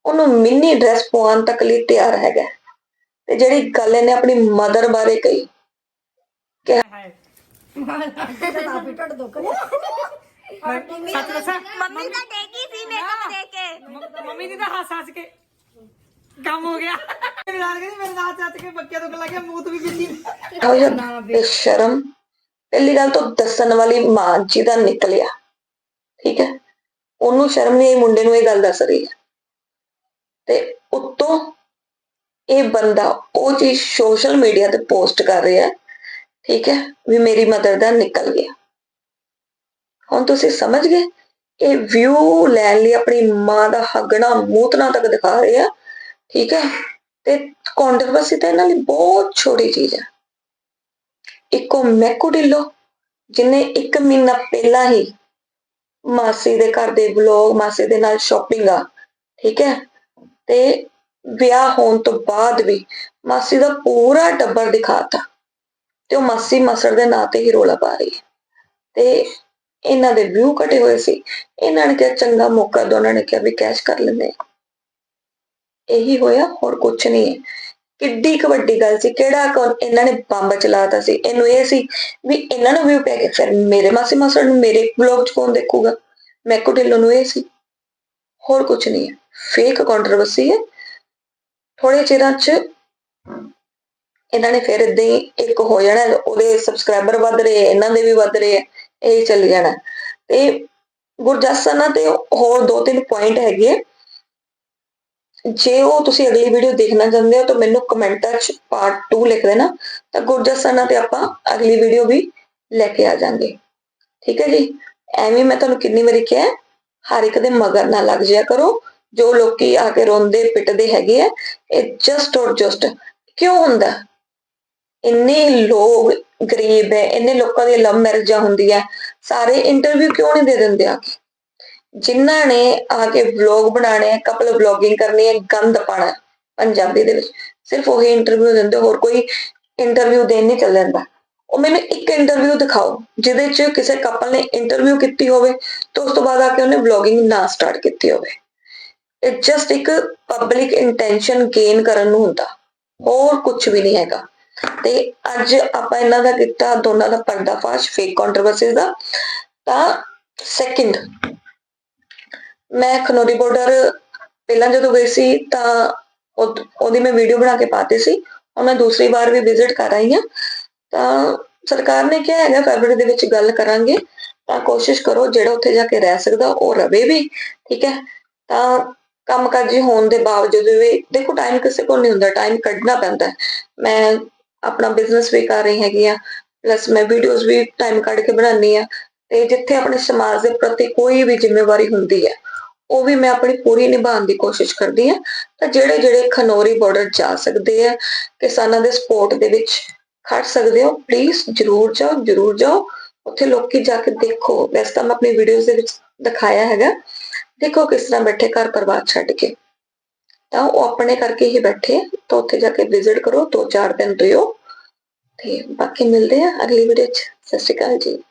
S4: ਉਹਨੂੰ ਮਿੰਨੀ ਡਰੈਸ ਪਵਾਉਣ ਤੱਕ ਲਈ ਤਿਆਰ ਹੈਗਾ। ਤੇ ਜਿਹੜੀ ਗੱਲ ਇਹਨੇ ਆਪਣੀ ਮਦਰ ਬਾਰੇ ਕਹੀ ਕਿ
S2: ਮੰਮੀ ਤਾਂ ਡੇਗੀ ਸੀ ਮੇਕਅਪ ਦੇ ਕੇ।
S1: ਮੰਮੀ ਦੀ ਤਾਂ ਹੱਸ ਹੱਸ ਕੇ ਕੰਮ ਹੋ ਗਿਆ। ਮੇਰੇ ਨਾਲ ਕਹਿੰਦੀ ਮੇਰੇ ਨਾਲ ਚੱਤ ਕੇ ਬੱਕਿਆ ਤੋਂ ਲੱਗਿਆ ਮੂਤ ਵੀ ਬਿੱਲੀ
S4: ਬੇਸ਼ਰਮ। ਪਹਿਲੀ ਗੱਲ ਤਾਂ ਦੱਸਣ ਵਾਲੀ ਮਾਂ ਜੀ ਦਾ ਨਿਕਲਿਆ। ਠੀਕ ਹੈ? ਉਹਨੂੰ ਸ਼ਰਮ ਨਹੀਂ ਆਈ ਮੁੰਡੇ ਨੂੰ ਇਹ ਗੱਲ ਦੱਸ ਰਹੀ ਹੈ। ਤੇ ਉੱਤੋਂ ਇਹ ਬੰਦਾ ਉਹ ਚੀਜ਼ ਸੋਸ਼ਲ ਮੀਡੀਆ ਤੇ ਪੋਸਟ ਕਰ ਰਿਹਾ ਹੈ। ਠੀਕ ਹੈ? ਵੀ ਮੇਰੀ ਮਦਰ ਦਾ ਨਿਕਲ ਗਿਆ। ਹੁਣ ਤੁਸੀਂ ਸਮਝ ਗਏ? ਇਹ ਵਿਊ ਲੈਣ ਲਈ ਆਪਣੀ ਮਾਂ ਦਾ ਹੱਗਣਾ ਮੂਤਨਾ ਤੱਕ ਦਿਖਾ ਰਿਹਾ। ਠੀਕ ਹੈ ਤੇ ਕੰਟਰੋਵਰਸੀ ਤਾਂ ਇਹਨਾਂ ਲਈ ਬਹੁਤ ਛੋਟੀ ਚੀਜ਼ ਹੈ ਇੱਕੋ ਮੈਕੋ ਢਿੱਲੋਂ ਜਿਨੇ ਇੱਕ ਮਹੀਨਾ ਪਹਿਲਾਂ ਹੀ ਮਾਸੀ ਦੇ ਘਰ ਦੇ ਵਲੋਗ, ਮਾਸੀ ਦੇ ਨਾਲ ਸ਼ਾਪਿੰਗ ਆ, ਠੀਕ ਹੈ? ਤੇ ਵਿਆਹ ਹੋਣ ਤੋਂ ਬਾਅਦ ਵੀ ਮਾਸੀ ਦਾ ਪੂਰਾ ਟੱਬਰ ਦਿਖਾਤਾ ਤੇ ਉਹ ਮਾਸੀ ਮਸੜ ਦੇ ਨਾਂ ਤੇ ਹੀ ਰੋਲਾ ਪਾ ਰਹੀ ਹੈ। ਤੇ ਇਹਨਾਂ ਦੇ ਵਿਊ ਘਟੇ ਹੋਏ ਸੀ। ਇਹਨਾਂ ਨੇ ਕਿਹਾ, ਚੰਗਾ ਮੌਕਾ ਉਹਨਾਂ ਨੇ ਕਿਹਾ ਵੀ ਕੈਸ਼ ਕਰ ਲੈਂਦੇ ਹਾਂ। ਇਹੀ ਹੋਇਆ, ਹੋਰ ਕੁਝ ਨਹੀਂ ਹੈ। ਕਿੱਡੀ ਕੁ ਵੱਡੀ ਗੱਲ ਸੀ, ਕਿਹੜਾ ਕੌਣ ਇਹਨਾਂ ਨੇ ਬੰਬ ਚਲਾਤਾ ਸੀ। ਇਹਨੂੰ ਇਹ ਸੀ ਵੀ ਇਹਨਾਂ ਨੂੰ ਵੀ ਪੈ ਗਏ ਫਿਰ ਮੇਰੇ ਮਾਸੀ ਮਾਸੜ ਨੂੰ ਮੇਰੇ ਵਲੌਗ ਚ ਕੌਣ ਦੇਖੂਗਾ? ਮੈਕੋ ਢਿੱਲੋਂ ਨੂੰ ਇਹ ਸੀ। ਹੋਰ ਕੁਝ ਨਹੀਂ ਹੈ। ਫੇਕ ਕੰਟਰੋਵਰਸੀ ਹੈ। ਥੋੜੇ ਚਿਰਾਂ ਚ ਇਹਨਾਂ ਨੇ ਫਿਰ ਇਦਾਂ ਹੀ ਇੱਕ ਹੋ ਜਾਣਾ, ਉਹਦੇ ਸਬਸਕ੍ਰਾਈਬਰ ਵੱਧ ਰਹੇ ਇਹਨਾਂ ਦੇ ਵੀ ਵੱਧ ਰਹੇ ਆ ਇਹ ਚੱਲ ਜਾਣਾ। ਤੇ ਗੁਰਜਸਨਾ ਤੇ ਹੋਰ ਦੋ ਤਿੰਨ ਪੁਆਇੰਟ ਹੈਗੇ ਆ ਜੇ ਉਹ ਤੁਸੀਂ ਅਗਲੀ ਵੀਡੀਓ ਦੇਖਣਾ ਚਾਹੁੰਦੇ ਹੋ ਤਾਂ ਮੈਨੂੰ ਕਮੈਂਟਾਂ 'ਚ ਪਾਰਟ 2 ਲਿਖ ਦੇਣਾ, ਤਾਂ ਗੁਰਜਸਨਾ ਤੇ ਆਪਾਂ ਅਗਲੀ ਵੀਡੀਓ ਵੀ ਲੈ ਕੇ ਆ ਜਾਾਂਗੇ। ਠੀਕ ਹੈ ਜੀ? ਐਵੇਂ ਮੈਂ ਤੁਹਾਨੂੰ ਕਿੰਨੀ ਵਾਰੀ ਕਿਹਾ, ਹਰ ਇੱਕ ਦੇ ਮਗਰ ਨਾ ਲੱਗ ਜਿਆ ਕਰੋ। ਜੋ ਲੋਕੀ ਆ ਕੇ ਰੋਂਦੇ, ਪਿੱਟਦੇ ਹੈਗੇ ਆ, ਇਹ ਜਸਟ ਔਰ ਜਸਟ ਕਿਉਂ ਹੁੰਦਾ? ਇੰਨੇ ਲੋਕ ਗਰੀਬ ਹੈ, ਇੰਨੇ ਲੋਕਾਂ ਦੀ ਲਵ ਮੈਰਿਜਾਂ ਹੁੰਦੀਆਂ, ਸਾਰੇ ਇੰਟਰਵਿਊ ਕਿਉਂ ਨਹੀਂ ਦੇ ਦਿੰਦੇ ਆ? ਕੇ ਜਿਨ੍ਹਾਂ ਨੇ ਆ ਕੇ ਵਲੌਗ ਬਣਾਣੇ ਆ ਕਪਲ ਵਲੌਗਿੰਗ ਕਰਨੀ ਹੈ ਗੰਦ ਪਾਣਾ ਪੰਜਾਬੀ ਦੇ ਵਿੱਚ। ਸਿਰਫ ਉਹੀ ਇੰਟਰਵਿਊ ਦਿੰਦੇ, ਹੋਰ ਕੋਈ ਇੰਟਰਵਿਊ ਦੇਣ ਨਹੀਂ ਚੱਲ ਜਾਂਦਾ। ਉਹ ਮੈਨੂੰ ਇੱਕ ਇੰਟਰਵਿਊ ਦਿਖਾਓ, ਜਿਹਦੇ 'ਚ ਕਿਸੇ ਕਪਲ ਨੇ ਇੰਟਰਵਿਊ ਕੀਤੀ ਹੋਵੇ ਤੇ ਉਸ ਤੋਂ ਬਾਅਦ ਆ ਕੇ ਉਹਨੇ ਵਲੌਗਿੰਗ ਨਾ ਸਟਾਰਟ ਕੀਤੀ ਹੋਵੇ। ਇਹ ਜਸਟ ਇੱਕ ਪਬਲਿਕ ਇੰਟੈਂਸ਼ਨ ਗੇਨ ਕਰਨ ਨੂੰ ਹੁੰਦਾ। ਹੋਰ ਕੁਝ ਵੀ ਨਹੀਂ ਹੈਗਾ। ਤੇ ਅੱਜ ਆਪਾਂ ਇਹਨਾਂ ਦਾ ਕੀਤਾ, ਦੋਨਾਂ ਦਾ ਪਰਦਾਫਾਸ਼ ਫੇਕ ਕੰਟਰੋਵਰਸੀਜ਼ ਦਾ। ਤਾਂ ਸੈਕਿੰਡ ਮੈਂ ਖਨੋਰੀ ਬਾਰਡਰ ਪਹਿਲਾਂ ਜਦੋਂ ਗਈ ਸੀ ਤਾਂ ਉਹਦੀ ਮੈਂ ਵੀਡੀਓ ਬਣਾ ਕੇ ਪਾਤੀ ਸੀ। ਹੁਣ ਮੈਂ ਦੂਸਰੀ ਵਾਰ ਵੀ ਵਿਜ਼ਿਟ ਕਰ ਆਈ ਹਾਂ। ਤਾਂ ਸਰਕਾਰ ਨੇ ਕਿਹਾ ਹੈਗਾ ਫੈਬਰਵਰੀ ਦੇ ਵਿੱਚ ਗੱਲ ਕਰਾਂਗੇ। ਤਾਂ ਕੋਸ਼ਿਸ਼ ਕਰੋ, ਜਿਹੜਾ ਉੱਥੇ ਜਾ ਕੇ ਰਹਿ ਸਕਦਾ, ਉਹ ਰਵੇ ਵੀ, ਠੀਕ ਹੈ? ਤਾਂ ਕੰਮਕਾਜੀ ਹੋਣ ਦੇ ਬਾਵਜੂਦ ਵੀ, ਦੇਖੋ ਟਾਈਮ ਕਿਸੇ ਕੋਲ ਨਹੀਂ ਹੁੰਦਾ। ਟਾਈਮ ਕੱਢਣਾ ਪੈਂਦਾ ਮੈਂ ਆਪਣਾ ਬਿਜ਼ਨਸ ਵੀ ਕਰ ਰਹੀ ਹੈਗੀ ਆ ਪਲੱਸ ਮੈਂ ਵੀਡੀਓਜ਼ ਵੀ ਟਾਈਮ ਕੱਢ ਕੇ ਬਣਾਉਂਦੀ ਆ ਤੇ ਜਿੱਥੇ ਆਪਣੇ ਸਮਾਜ ਦੇ ਪ੍ਰਤੀ ਕੋਈ ਵੀ ਜ਼ਿੰਮੇਵਾਰੀ ਹੁੰਦੀ ਹੈ ਉਹ ਵੀ ਮੈਂ ਆਪਣੀ ਪੂਰੀ ਨਿਭਾਉਣ ਦੀ ਕੋਸ਼ਿਸ਼ ਕਰਦੀ ਹਾਂ। ਤਾਂ ਜਿਹੜੇ ਜਿਹੜੇ ਖਨੋਰੀ ਬਾਰਡਰ ਜਾ ਸਕਦੇ ਆ, ਕਿਸਾਨਾਂ ਦੇ ਸਪੋਰਟ ਦੇ ਵਿੱਚ ਖੜ ਸਕਦੇ ਹੋ। ਪਲੀਜ਼ ਜਰੂਰ ਜਾਓ ਜਰੂਰ ਜਾਓ। ਉੱਥੇ ਲੋਕੀ ਜਾ ਕੇ ਦੇਖੋ। ਵੈਸੇ ਤਾਂ ਮੈਂ ਆਪਣੀ ਵੀਡੀਓਜ਼ ਦੇ ਵਿੱਚ ਦਿਖਾਇਆ ਹੈਗਾ। ਦੇਖੋ ਕਿਸ ਤਰ੍ਹਾਂ ਬੈਠੇ ਘਰ ਪਰਿਵਾਰ ਛੱਡ ਕੇ। ਤਾਂ ਉਹ ਆਪਣੇ ਕਰਕੇ ਹੀ ਬੈਠੇ ਤਾਂ ਉੱਥੇ ਜਾ ਕੇ ਵਿਜ਼ਿਟ ਕਰੋ। ਦੋ ਚਾਰ ਦਿਨ ਰਿਓ ਤੇ ਬਾਕੀ ਮਿਲਦੇ ਆ ਅਗਲੀ ਵੀਡੀਓ 'ਚ। ਸਤਿ ਸ਼੍ਰੀ ਅਕਾਲ ਜੀ।